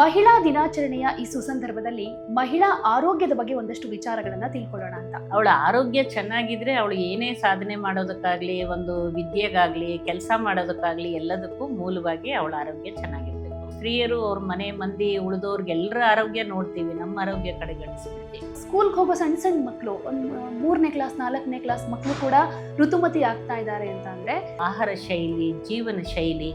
ಮಹಿಳಾ ದಿನಾಚರಣೆಯ ಈ ಸುಸಂದರ್ಭದಲ್ಲಿ ಮಹಿಳಾ ಆರೋಗ್ಯದ ಬಗ್ಗೆ ಒಂದಷ್ಟು ವಿಚಾರಗಳನ್ನ ತಿಳ್ಕೊಳ್ಳೋಣ ಅಂತ. ಅವಳ ಆರೋಗ್ಯ ಚೆನ್ನಾಗಿದ್ರೆ ಅವಳು ಏನೇ ಸಾಧನೆ ಮಾಡೋದಕ್ಕಾಗ್ಲಿ, ಒಂದು ವಿದ್ಯೆಗಾಗ್ಲಿ, ಕೆಲಸ ಮಾಡೋದಕ್ಕಾಗ್ಲಿ ಎಲ್ಲದಕ್ಕೂ ಮೂಲವಾಗಿ ಅವಳ ಆರೋಗ್ಯ ಚೆನ್ನಾಗಿರ್ಬೇಕು ಸ್ತ್ರೀಯರು ಅವ್ರ ಮನೆ ಮಂದಿ ಉಳಿದವ್ರಿಗೆಲ್ಲರ ಆರೋಗ್ಯ ನೋಡ್ತೀವಿ ನಮ್ಮ ಆರೋಗ್ಯ ಕಡೆಗಣಿಸ್ಬಿಡ್ತೀವಿ. ಸ್ಕೂಲ್ಗೆ ಹೋಗೋ ಸಣ್ಣ ಸಣ್ಣ ಮಕ್ಕಳು ಒಂದು ಮೂರನೇ ಕ್ಲಾಸ್ ನಾಲ್ಕನೇ ಕ್ಲಾಸ್ ಮಕ್ಕಳು ಕೂಡ ಋತುಮತಿ ಆಗ್ತಾ ಇದ್ದಾರೆ ಅಂತ ಅಂದ್ರೆ ಆಹಾರ ಶೈಲಿ ಜೀವನ ಶೈಲಿ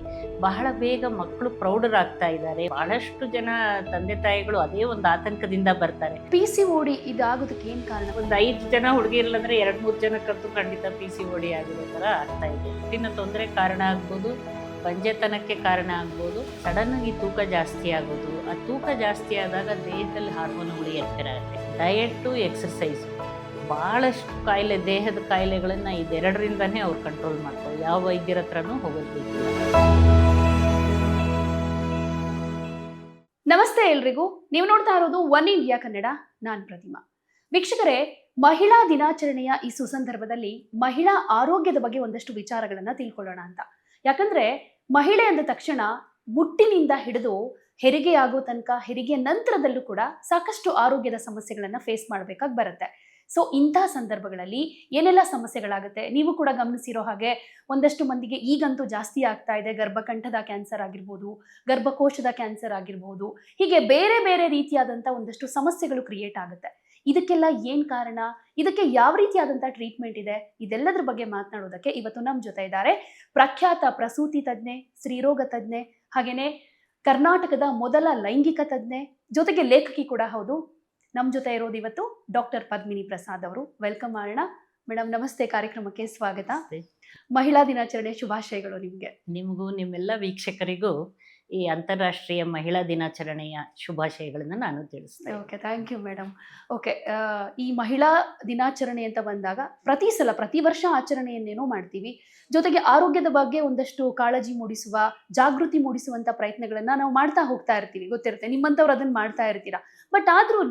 ಬಹಳ ಬೇಗ ಮಕ್ಕಳು ಪ್ರೌಢರಾಗ್ತಾ ಇದ್ದಾರೆ ಬಹಳಷ್ಟು ಜನ ತಂದೆ ತಾಯಿಗಳು ಅದೇ ಒಂದು ಆತಂಕದಿಂದ ಬರ್ತಾರೆ. ಪಿ ಸಿ ಓಡಿ ಇದಾಗೋದಕ್ಕೆ ಏನ್ ಕಾರಣ? ಒಂದು ಐದು ಜನ ಹುಡುಗಿರ್ಲಂದ್ರೆ ಎರಡ್ ಮೂರು ಜನಕ್ಕಂತೂ ಖಂಡಿತ ಪಿ ಸಿ ಓಡಿ ಆಗಿರೋ ಥರ ಆಗ್ತಾ ಇದೆ. ತೊಂದರೆ ಕಾರಣ ಆಗ್ಬೋದು. ಬಂಜೆತನಕ್ಕೆ ಕಾರಣ ಆಗ್ಬೋದು. ಸಡನ್ ಆಗಿ ತೂಕ ಜಾಸ್ತಿ ಆಗೋದು. ಆ ತೂಕ ಜಾಸ್ತಿ ಆದಾಗ ದೇಹದಲ್ಲಿ ಹಾರ್ಮೋನ್ಗಳು ಏರ್ಪೇರಾಗುತ್ತೆ ಡಯಟು ಎಕ್ಸರ್ಸೈಸ್ ಭಾಳಷ್ಟು ಕಾಯಿಲೆ, ದೇಹದ ಕಾಯಿಲೆಗಳನ್ನು ಇದೆರಡರಿಂದನೇ ಅವ್ರು ಕಂಟ್ರೋಲ್ ಮಾಡ್ತಾರೆ. ಯಾವ ವೈದ್ಯರ ಹತ್ರನೂ ಹೋಗೋದು ನಮಸ್ತೆ ಎಲ್ರಿಗೂ. ನೀವು ನೋಡ್ತಾ ಇರೋದು ಒನ್ ಇಂಡಿಯಾ ಕನ್ನಡ. ನಾನ್ ಪ್ರತಿಮಾ. ವೀಕ್ಷಕರೇ, ಮಹಿಳಾ ದಿನಾಚರಣೆಯ ಈ ಸುಸಂದರ್ಭದಲ್ಲಿ ಮಹಿಳಾ ಆರೋಗ್ಯದ ಬಗ್ಗೆ ಒಂದಷ್ಟು ವಿಚಾರಗಳನ್ನ ತಿಳ್ಕೊಳ್ಳೋಣ ಅಂತ. ಯಾಕಂದ್ರೆ ಮಹಿಳೆ ಅಂದ ತಕ್ಷಣ ಮುಟ್ಟಿನಿಂದ ಹಿಡಿದು ಹೆರಿಗೆ ಆಗೋ ತನಕ ಹೆರಿಗೆ ನಂತರದಲ್ಲೂ ಕೂಡ ಸಾಕಷ್ಟು ಆರೋಗ್ಯದ ಸಮಸ್ಯೆಗಳನ್ನು ಫೇಸ್ ಮಾಡಬೇಕಾಗಿ ಬರುತ್ತೆ. ಸೊ ಇಂತಹ ಸಂದರ್ಭಗಳಲ್ಲಿ ಏನೆಲ್ಲ ಸಮಸ್ಯೆಗಳಾಗುತ್ತೆ? ನೀವು ಕೂಡ ಗಮನಿಸಿರೋ ಹಾಗೆ ಒಂದಷ್ಟು ಮಂದಿಗೆ ಈಗಂತೂ ಜಾಸ್ತಿ ಆಗ್ತಾ ಇದೆ. ಗರ್ಭಕಂಠದ ಕ್ಯಾನ್ಸರ್ ಆಗಿರ್ಬೋದು, ಗರ್ಭಕೋಶದ ಕ್ಯಾನ್ಸರ್ ಆಗಿರ್ಬೋದು. ಹೀಗೆ ಬೇರೆ ಬೇರೆ ರೀತಿಯಾದಂಥ ಒಂದಷ್ಟು ಸಮಸ್ಯೆಗಳು ಕ್ರಿಯೇಟ್ ಆಗುತ್ತೆ. ಇದಕ್ಕೆಲ್ಲ ಏನ್ ಕಾರಣ? ಇದಕ್ಕೆ ಯಾವ ರೀತಿಯಾದಂಥ ಟ್ರೀಟ್ಮೆಂಟ್ ಇದೆ? ಇದೆಲ್ಲದ್ರ ಬಗ್ಗೆ ಮಾತನಾಡೋದಕ್ಕೆ ಇವತ್ತು ನಮ್ಮ ಜೊತೆ ಇದ್ದಾರೆ ಪ್ರಖ್ಯಾತ ಪ್ರಸೂತಿ ತಜ್ಞೆ ಸ್ತ್ರೀರೋಗ ತಜ್ಞೆ ಹಾಗೇನೆ ಕರ್ನಾಟಕದ ಮೊದಲ ಲೈಂಗಿಕ ತಜ್ಞೆ ಜೊತೆಗೆ ಲೇಖಕಿ ಕೂಡ ಹೌದು. ನಮ್ಮ ಜೊತೆ ಇರೋದು ಇವತ್ತು ಡಾಕ್ಟರ್ ಪದ್ಮಿನಿ ಪ್ರಸಾದ್ ಅವರು. ವೆಲ್ಕಮ್ ಮಾಡೋಣ ಮೇಡಮ್ ನಮಸ್ತೆ. ಕಾರ್ಯಕ್ರಮಕ್ಕೆ ಸ್ವಾಗತ. ಮಹಿಳಾ ದಿನಾಚರಣೆ ಶುಭಾಶಯಗಳು ನಿಮಗೆ. ನಿಮಗೂ ನಿಮ್ಮೆಲ್ಲ ವೀಕ್ಷಕರಿಗೂ ಈ ಅಂತಾರಾಷ್ಟ್ರೀಯ ಮಹಿಳಾ ದಿನಾಚರಣೆಯ ಶುಭಾಶಯಗಳನ್ನು ನಾನು ತಿಳಿಸ್ತೇನೆ. Okay thank you madam okay ಈ ಮಹಿಳಾ ದಿನಾಚರಣೆ ಅಂತ ಬಂದಾಗ ಪ್ರತಿ ಸಲ, ಪ್ರತಿ ವರ್ಷ ಆಚರಣೆಯನ್ನೇನೋ ಮಾಡ್ತೀವಿ. ಜೊತೆಗೆ ಆರೋಗ್ಯದ ಬಗ್ಗೆ ಒಂದಷ್ಟು ಕಾಳಜಿ ಮೂಡಿಸುವ, ಜಾಗೃತಿ ಮೂಡಿಸುವಂತ ಪ್ರಯತ್ನಗಳನ್ನ ನಾವು ಮಾಡ್ತಾ ಹೋಗ್ತಾ ಇರ್ತೀವಿ. ಗೊತ್ತಿರುತ್ತೆ ನಿಮ್ಮಂಥವ್ರು ಅದನ್ನ ಮಾಡ್ತಾ ಇರ್ತೀರಾ? ಬಟ್ ಆದ್ರೂ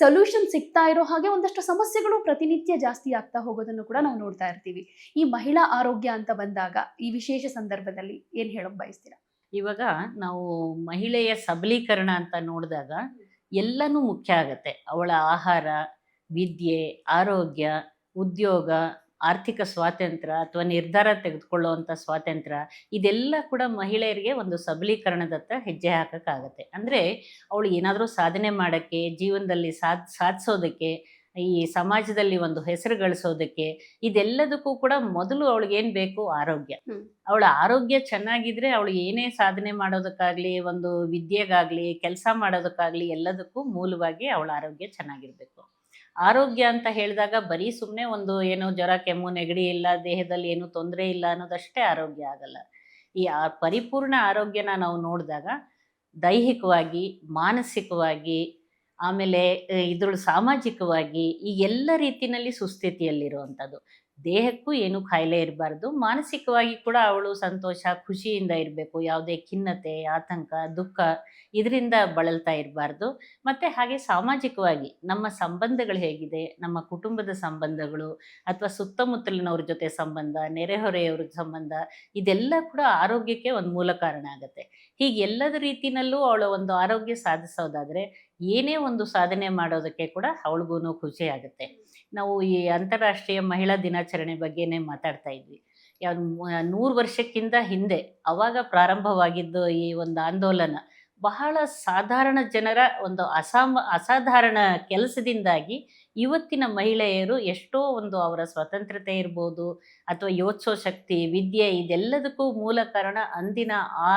ಸೊಲ್ಯೂಷನ್ ಸಿಗ್ತಾ ಇರೋ ಹಾಗೆ ಒಂದಷ್ಟು ಸಮಸ್ಯೆಗಳು ಪ್ರತಿನಿತ್ಯ ಜಾಸ್ತಿ ಆಗ್ತಾ ಹೋಗೋದನ್ನು ಕೂಡ ನಾವು ನೋಡ್ತಾ ಇರ್ತೀವಿ. ಈ ಮಹಿಳಾ ಆರೋಗ್ಯ ಅಂತ ಬಂದಾಗ, ಈ ವಿಶೇಷ ಸಂದರ್ಭದಲ್ಲಿ ಏನು ಹೇಳಕ್ ಬಯಸ್ತೀರಾ? ಇವಾಗ ನಾವು ಮಹಿಳೆಯ ಸಬಲೀಕರಣ ಅಂತ ನೋಡಿದಾಗ ಎಲ್ಲನೂ ಮುಖ್ಯ ಆಗತ್ತೆ. ಅವಳ ಆಹಾರ, ವಿದ್ಯೆ, ಆರೋಗ್ಯ, ಉದ್ಯೋಗ, ಆರ್ಥಿಕ ಸ್ವಾತಂತ್ರ್ಯ ಅಥವಾ ನಿರ್ಧಾರ ತೆಗೆದುಕೊಳ್ಳುವಂಥ ಸ್ವಾತಂತ್ರ್ಯ ಇದೆಲ್ಲ ಕೂಡ ಮಹಿಳೆಯರಿಗೆ ಒಂದು ಸಬಲೀಕರಣದತ್ತ ಹೆಜ್ಜೆ ಹಾಕೋಕ್ಕಾಗತ್ತೆ. ಅಂದರೆ ಅವಳು ಏನಾದರೂ ಸಾಧನೆ ಮಾಡೋಕ್ಕೆ, ಜೀವನದಲ್ಲಿ ಸಾಧ್ ಸಾಧಿಸೋದಕ್ಕೆ ಈ ಸಮಾಜದಲ್ಲಿ ಒಂದು ಹೆಸರು ಗಳಿಸೋದಕ್ಕೆ ಇದೆಲ್ಲದಕ್ಕೂ ಕೂಡ ಮೊದಲು ಅವಳಿಗೆ ಏನು ಬೇಕು? ಆರೋಗ್ಯ. ಅವಳ ಆರೋಗ್ಯ ಚೆನ್ನಾಗಿದ್ರೆ ಅವಳು ಏನೇ ಸಾಧನೆ ಮಾಡೋದಕ್ಕಾಗ್ಲಿ ಒಂದು ವಿದ್ಯೆಗಾಗ್ಲಿ ಕೆಲಸ ಮಾಡೋದಕ್ಕಾಗ್ಲಿ ಎಲ್ಲದಕ್ಕೂ ಮೂಲವಾಗಿ ಅವಳ ಆರೋಗ್ಯ ಚೆನ್ನಾಗಿರ್ಬೇಕು. ಆರೋಗ್ಯ ಅಂತ ಹೇಳಿದಾಗ ಬರೀ ಸುಮ್ಮನೆ ಒಂದು ಏನೋ ಜ್ವರ ಕೆಮ್ಮು ನೆಗಡಿ ಇಲ್ಲ ದೇಹದಲ್ಲಿ ಏನು ತೊಂದರೆ ಇಲ್ಲ ಅನ್ನೋದಷ್ಟೇ ಆರೋಗ್ಯ ಆಗಲ್ಲ. ಈ ಆ ಪರಿಪೂರ್ಣ ಆರೋಗ್ಯನ ನಾವು ನೋಡಿದಾಗ ದೈಹಿಕವಾಗಿ ಮಾನಸಿಕವಾಗಿ ಆಮೇಲೆ ಇದ್ರೊಳು ಸಾಮಾಜಿಕವಾಗಿ ಈ ಎಲ್ಲ ರೀತಿಯಲ್ಲಿ ಸುಸ್ಥಿತಿಯಲ್ಲಿರುವಂಥದ್ದು. ದೇಹಕ್ಕೂ ಏನು ಕಾಯಿಲೆ ಇರಬಾರ್ದು. ಮಾನಸಿಕವಾಗಿ ಕೂಡ ಅವಳು ಸಂತೋಷ, ಖುಷಿಯಿಂದ ಇರಬೇಕು. ಯಾವುದೇ ಖಿನ್ನತೆ, ಆತಂಕ, ದುಃಖ ಇದರಿಂದ ಬಳಲ್ತಾ ಇರಬಾರ್ದು. ಮತ್ತು ಹಾಗೆ ಸಾಮಾಜಿಕವಾಗಿ ನಮ್ಮ ಸಂಬಂಧಗಳು ಹೇಗಿದೆ, ನಮ್ಮ ಕುಟುಂಬದ ಸಂಬಂಧಗಳು ಅಥವಾ ಸುತ್ತಮುತ್ತಲಿನವ್ರ ಜೊತೆ ಸಂಬಂಧ, ನೆರೆಹೊರೆಯವ್ರ ಸಂಬಂಧ, ಇದೆಲ್ಲ ಕೂಡ ಆರೋಗ್ಯಕ್ಕೆ ಒಂದು ಮೂಲ ಕಾರಣ ಆಗುತ್ತೆ. ಹೀಗೆ ಎಲ್ಲದ ರೀತಿಯಲ್ಲೂ ಅವಳ ಒಂದು ಆರೋಗ್ಯ ಸಾಧಿಸೋದಾದರೆ, ಏನೇ ಒಂದು ಸಾಧನೆ ಮಾಡೋದಕ್ಕೆ ಕೂಡ ಅವಳಿಗೂ ಖುಷಿ ಆಗುತ್ತೆ. ನಾವು ಈ ಅಂತಾರಾಷ್ಟ್ರೀಯ ಮಹಿಳಾ ದಿನಾಚರಣೆ ಬಗ್ಗೆನೇ ಮಾತಾಡ್ತಾ ಇದ್ವಿ. ಯಾವ ನೂರು ವರ್ಷಕ್ಕಿಂತ ಹಿಂದೆ ಅವಾಗ ಪ್ರಾರಂಭವಾಗಿದ್ದು ಈ ಒಂದು ಆಂದೋಲನ ಬಹಳ ಸಾಧಾರಣ ಜನರ ಒಂದು ಅಸಾಮ, ಅಸಾಧಾರಣ ಕೆಲಸದಿಂದಾಗಿ ಇವತ್ತಿನ ಮಹಿಳೆಯರು ಎಷ್ಟೋ ಒಂದು ಅವರ ಸ್ವತಂತ್ರತೆ ಇರ್ಬೋದು ಅಥವಾ ಯೋಚಿಸೋ ಶಕ್ತಿ, ವಿದ್ಯೆ ಇದೆಲ್ಲದಕ್ಕೂ ಮೂಲ ಕಾರಣ ಅಂದಿನ ಆ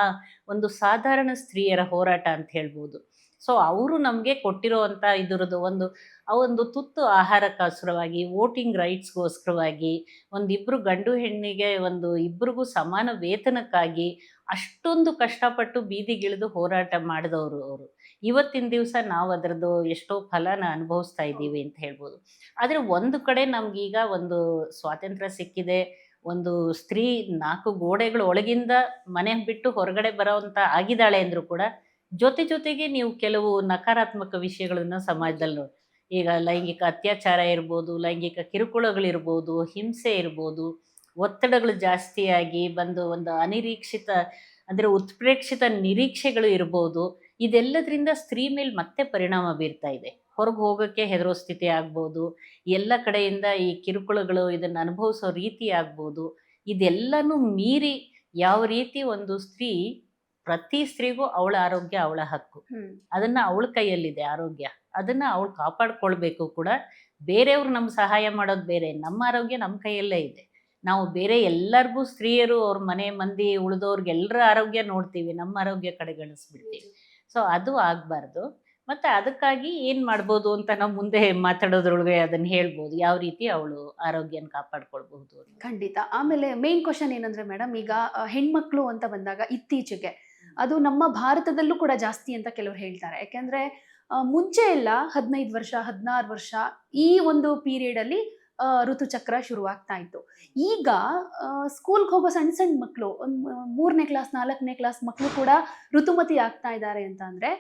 ಒಂದು ಸಾಧಾರಣ ಸ್ತ್ರೀಯರ ಹೋರಾಟ ಅಂತ ಹೇಳ್ಬೋದು. ಸೊ ಅವರು ನಮಗೆ ಕೊಟ್ಟಿರೋವಂಥ ಇದ್ರದ್ದು ಒಂದು, ಆ ಒಂದು ತುತ್ತು ಆಹಾರಕ್ಕೋಸ್ಕರವಾಗಿ ವೋಟಿಂಗ್ ರೈಟ್ಸ್ಗೋಸ್ಕರವಾಗಿ ಒಂದಿಬ್ಬರು ಗಂಡು ಹೆಣ್ಣಿಗೆ ಒಂದು ಇಬ್ಬರಿಗೂ ಸಮಾನ ವೇತನಕ್ಕಾಗಿ ಅಷ್ಟೊಂದು ಕಷ್ಟಪಟ್ಟು ಬೀದಿಗಿಳಿದು ಹೋರಾಟ ಮಾಡಿದವರು ಅವರು. ಇವತ್ತಿನ ದಿವಸ ನಾವು ಅದರದ್ದು ಎಷ್ಟೋ ಫಲನ ಅನುಭವಿಸ್ತಾ ಇದ್ದೀವಿ ಅಂತ ಹೇಳ್ಬೋದು. ಆದರೆ ಒಂದು ಕಡೆ ನಮಗೀಗ ಒಂದು ಸ್ವಾತಂತ್ರ್ಯ ಸಿಕ್ಕಿದೆ, ಒಂದು ಸ್ತ್ರೀ ನಾಲ್ಕು ಗೋಡೆಗಳ ಒಳಗಿಂದ ಮನೆ ಬಿಟ್ಟು ಹೊರಗಡೆ ಬರೋವಂಥ ಆಗಿದ್ದಾಳೆ ಅಂದರೂ ಕೂಡ ಜೊತೆ ಜೊತೆಗೆ ನೀವು ಕೆಲವು ನಕಾರಾತ್ಮಕ ವಿಷಯಗಳನ್ನು ಸಮಾಜದಲ್ಲಿ ನೋಡಿ, ಈಗ ಲೈಂಗಿಕ ಅತ್ಯಾಚಾರ ಇರ್ಬೋದು, ಲೈಂಗಿಕ ಕಿರುಕುಳಗಳಿರ್ಬೋದು, ಹಿಂಸೆ ಇರ್ಬೋದು, ಒತ್ತಡಗಳು ಜಾಸ್ತಿಯಾಗಿ ಬಂದು ಒಂದು ಅನಿರೀಕ್ಷಿತ, ಅಂದರೆ ಉತ್ಪ್ರೇಕ್ಷಿತ ನಿರೀಕ್ಷೆಗಳು ಇರ್ಬೋದು, ಇದೆಲ್ಲದರಿಂದ ಸ್ತ್ರೀ ಮೇಲೆ ಮತ್ತೆ ಪರಿಣಾಮ ಬೀರ್ತಾ ಇದೆ. ಹೊರಗೆ ಹೋಗೋಕ್ಕೆ ಹೆದರೋ ಸ್ಥಿತಿ ಆಗ್ಬೋದು, ಎಲ್ಲ ಕಡೆಯಿಂದ ಈ ಕಿರುಕುಳಗಳು ಇದನ್ನು ಅನುಭವಿಸೋ ರೀತಿ ಆಗ್ಬೋದು, ಇದೆಲ್ಲನೂ ಮೀರಿ ಯಾವ ರೀತಿ ಒಂದು ಸ್ತ್ರೀ ಪ್ರತಿ ಸ್ತ್ರೀಗೂ ಅವಳ ಆರೋಗ್ಯ ಅವಳ ಹಕ್ಕು. ಅದನ್ನ ಅವಳ ಕೈಯಲ್ಲಿದೆ ಆರೋಗ್ಯ. ಅದನ್ನ ಅವಳು ಕಾಪಾಡ್ಕೊಳ್ಬೇಕು ಕೂಡ. ಬೇರೆಯವ್ರು ನಮ್ಗೆ ಸಹಾಯ ಮಾಡೋದು ಬೇರೆ. ನಮ್ಮ ಆರೋಗ್ಯ ನಮ್ಮ ಕೈಯಲ್ಲೇ ಇದೆ. ನಾವು ಬೇರೆ ಎಲ್ಲರಿಗೂ ಸ್ತ್ರೀಯರು ಅವ್ರ ಮನೆ ಮಂದಿ ಉಳಿದವ್ರಿಗೆಲ್ಲರ ಆರೋಗ್ಯ ನೋಡ್ತೀವಿ. ನಮ್ಮ ಆರೋಗ್ಯ ಕಡೆ ಗಣಿಸ್ಬಿಡ್ತೀವಿ ಸೊ ಅದು ಆಗಬಾರ್ದು. ಮತ್ತೆ ಅದಕ್ಕಾಗಿ ಏನು ಮಾಡ್ಬೋದು ಅಂತ ನಾವು ಮುಂದೆ ಮಾತಾಡೋದ್ರೊಳಗೆ ಅದನ್ನ ಹೇಳ್ಬೋದು. ಯಾವ ರೀತಿ ಅವಳು ಆರೋಗ್ಯನ ಕಾಪಾಡ್ಕೊಳ್ಬಹುದು ಖಂಡಿತ. ಆಮೇಲೆ ಮೇನ್ ಕ್ವಶನ್ ಏನಂದ್ರೆ ಮೇಡಮ್ ಈಗ ಹೆಣ್ಮಕ್ಳು ಅಂತ ಬಂದಾಗ ಇತ್ತೀಚೆಗೆ ಅದು ನಮ್ಮ ಭಾರತದಲ್ಲೂ ಕೂಡ ಜಾಸ್ತಿ ಅಂತ ಕೆಲವರು ಹೇಳ್ತಾರೆ. ಯಾಕೆಂದ್ರೆ ಮುಂಚೆ ಎಲ್ಲ ಹದಿನೈದು ವರ್ಷ, ಹದಿನಾರು ವರ್ಷ ಈ ಒಂದು ಪೀರಿಯಡ್ ಅಲ್ಲಿ ಋತುಚಕ್ರ ಶುರುವಾಗ್ತಾ ಇತ್ತು. ಈಗ ಸ್ಕೂಲ್ಗೆ ಹೋಗೋ ಸಣ್ಣ ಸಣ್ಣ ಮಕ್ಕಳು ಒಂದು ಮೂರನೇ ಕ್ಲಾಸ್ ನಾಲ್ಕನೇ ಕ್ಲಾಸ್ ಮಕ್ಕಳು ಕೂಡ ಋತುಮತಿ ಆಗ್ತಾ ಇದ್ದಾರೆ ಅಂತ ಅಂದ್ರೆ,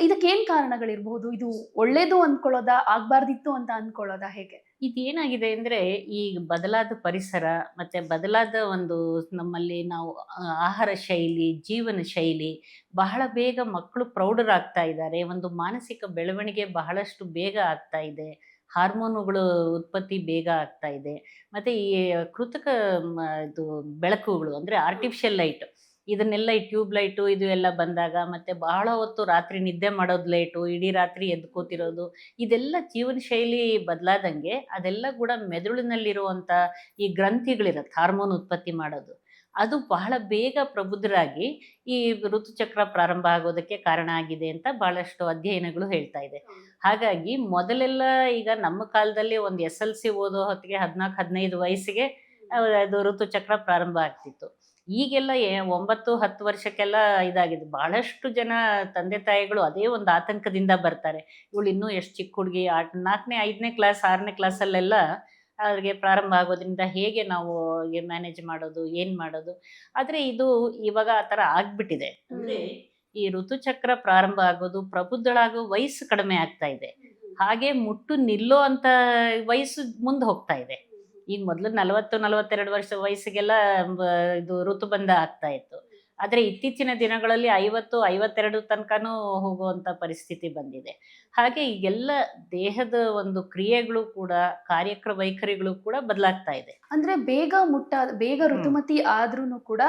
ಇದಕ್ಕೇನು ಕಾರಣಗಳಿರ್ಬಹುದು? ಇದು ಒಳ್ಳೇದು ಅಂದ್ಕೊಳ್ಳೋದಾ ಆಗ್ಬಾರ್ದಿತ್ತು ಅಂತ ಅಂದ್ಕೊಳ್ಳೋದಾ ಹೇಗೆ? ಇದೇನಾಗಿದೆ ಅಂದ್ರೆ ಈ ಬದಲಾದ ಪರಿಸರ ಮತ್ತೆ ಬದಲಾದ ಒಂದು ನಮ್ಮಲ್ಲಿ ನಾವು ಆಹಾರ ಶೈಲಿ, ಜೀವನ ಶೈಲಿ ಬಹಳ ಬೇಗ ಮಕ್ಕಳು ಪ್ರೌಢರಾಗ್ತಾ ಇದ್ದಾರೆ. ಒಂದು ಮಾನಸಿಕ ಬೆಳವಣಿಗೆ ಬಹಳಷ್ಟು ಬೇಗ ಆಗ್ತಾ ಇದೆ. ಹಾರ್ಮೋನುಗಳು ಉತ್ಪತ್ತಿ ಬೇಗ ಆಗ್ತಾ ಇದೆ. ಮತ್ತೆ ಈ ಕೃತಕ ಇದು ಬೆಳಕುಗಳು ಅಂದ್ರೆ ಆರ್ಟಿಫಿಷಿಯಲ್ ಲೈಟ್ ಇದನ್ನೆಲ್ಲ ಈ ಟ್ಯೂಬ್ ಲೈಟು ಇದು ಎಲ್ಲ ಬಂದಾಗ ಮತ್ತೆ ಬಹಳ ಹೊತ್ತು ರಾತ್ರಿ ನಿದ್ದೆ ಮಾಡೋದು ಲೇಟು ಇಡೀ ರಾತ್ರಿ ಎದ್ದು ಕೂತಿರೋದು ಇದೆಲ್ಲ ಜೀವನ ಶೈಲಿ ಬದಲಾದಂಗೆ ಅದೆಲ್ಲ ಕೂಡ ಮೆದುಳಿನಲ್ಲಿರುವಂಥ ಈ ಗ್ರಂಥಿಗಳಿರತ್ತೆ ಹಾರ್ಮೋನ್ ಉತ್ಪತ್ತಿ ಮಾಡೋದು. ಅದು ಬಹಳ ಬೇಗ ಪ್ರಬುದ್ಧರಾಗಿ ಈ ಋತುಚಕ್ರ ಪ್ರಾರಂಭ ಆಗೋದಕ್ಕೆ ಕಾರಣ ಆಗಿದೆ ಅಂತ ಬಹಳಷ್ಟು ಅಧ್ಯಯನಗಳು ಹೇಳ್ತಾ ಇದೆ. ಹಾಗಾಗಿ ಮೊದಲೆಲ್ಲ ಈಗ ನಮ್ಮ ಕಾಲದಲ್ಲಿ ಒಂದು ಎಸ್ ಎಲ್ ಸಿ ಓದೋ ಹೊತ್ತಿಗೆ ಹದಿನಾಲ್ಕು ಹದಿನೈದು ವಯಸ್ಸಿಗೆ ಅದು ಋತುಚಕ್ರ ಪ್ರಾರಂಭ ಆಗ್ತಿತ್ತು. ಈಗೆಲ್ಲ ಒಂಬತ್ತು ಹತ್ತು ವರ್ಷಕ್ಕೆಲ್ಲ ಇದಾಗಿದೆ. ಬಹಳಷ್ಟು ಜನ ತಂದೆ ತಾಯಿಗಳು ಅದೇ ಒಂದು ಆತಂಕದಿಂದ ಬರ್ತಾರೆ. ಇವಳು ಇನ್ನೂ ಎಷ್ಟು ಚಿಕ್ಕ ಹುಡುಗಿ? ಆಟ ನಾಲ್ಕನೇ ಐದನೇ ಕ್ಲಾಸ್ ಆರನೇ ಕ್ಲಾಸಲ್ಲೆಲ್ಲ ಅವ್ರಿಗೆ ಪ್ರಾರಂಭ ಆಗೋದ್ರಿಂದ ಹೇಗೆ ನಾವು ಮ್ಯಾನೇಜ್ ಮಾಡೋದು ಏನು ಮಾಡೋದು? ಆದರೆ ಇದು ಇವಾಗ ಆ ಥರ ಆಗ್ಬಿಟ್ಟಿದೆ. ಅಂದರೆ ಈ ಋತುಚಕ್ರ ಪ್ರಾರಂಭ ಆಗೋದು ಪ್ರಬುದ್ಧಳಾಗೋ ವಯಸ್ಸು ಕಡಿಮೆ ಆಗ್ತಾ ಇದೆ. ಹಾಗೆ ಮುಟ್ಟು ನಿಲ್ಲೋ ಅಂತ ವಯಸ್ಸು ಮುಂದೆ ಹೋಗ್ತಾ ಇದೆ. ಈಗ ಮೊದಲು ನಲವತ್ತು ನಲವತ್ತೆರಡು ವರ್ಷ ವಯಸ್ಸಿಗೆಲ್ಲ ಇದು ಋತುಬಂಧ ಆಗ್ತಾ ಇತ್ತು. ಆದರೆ ಇತ್ತೀಚಿನ ದಿನಗಳಲ್ಲಿ ಐವತ್ತು ಐವತ್ತೆರಡು ತನಕನೂ ಹೋಗುವಂಥ ಪರಿಸ್ಥಿತಿ ಬಂದಿದೆ. ಹಾಗೆ ಈಗೆಲ್ಲ ದೇಹದ ಒಂದು ಕ್ರಿಯೆಗಳು ಕೂಡ ಕಾರ್ಯಕ್ರಮ ವೈಖರಿಗಳು ಕೂಡ ಬದಲಾಗ್ತಾ ಇದೆ. ಅಂದ್ರೆ ಬೇಗ ಮುಟ್ಟ ಬೇಗ ಋತುಮತಿ ಆದ್ರೂನು ಕೂಡ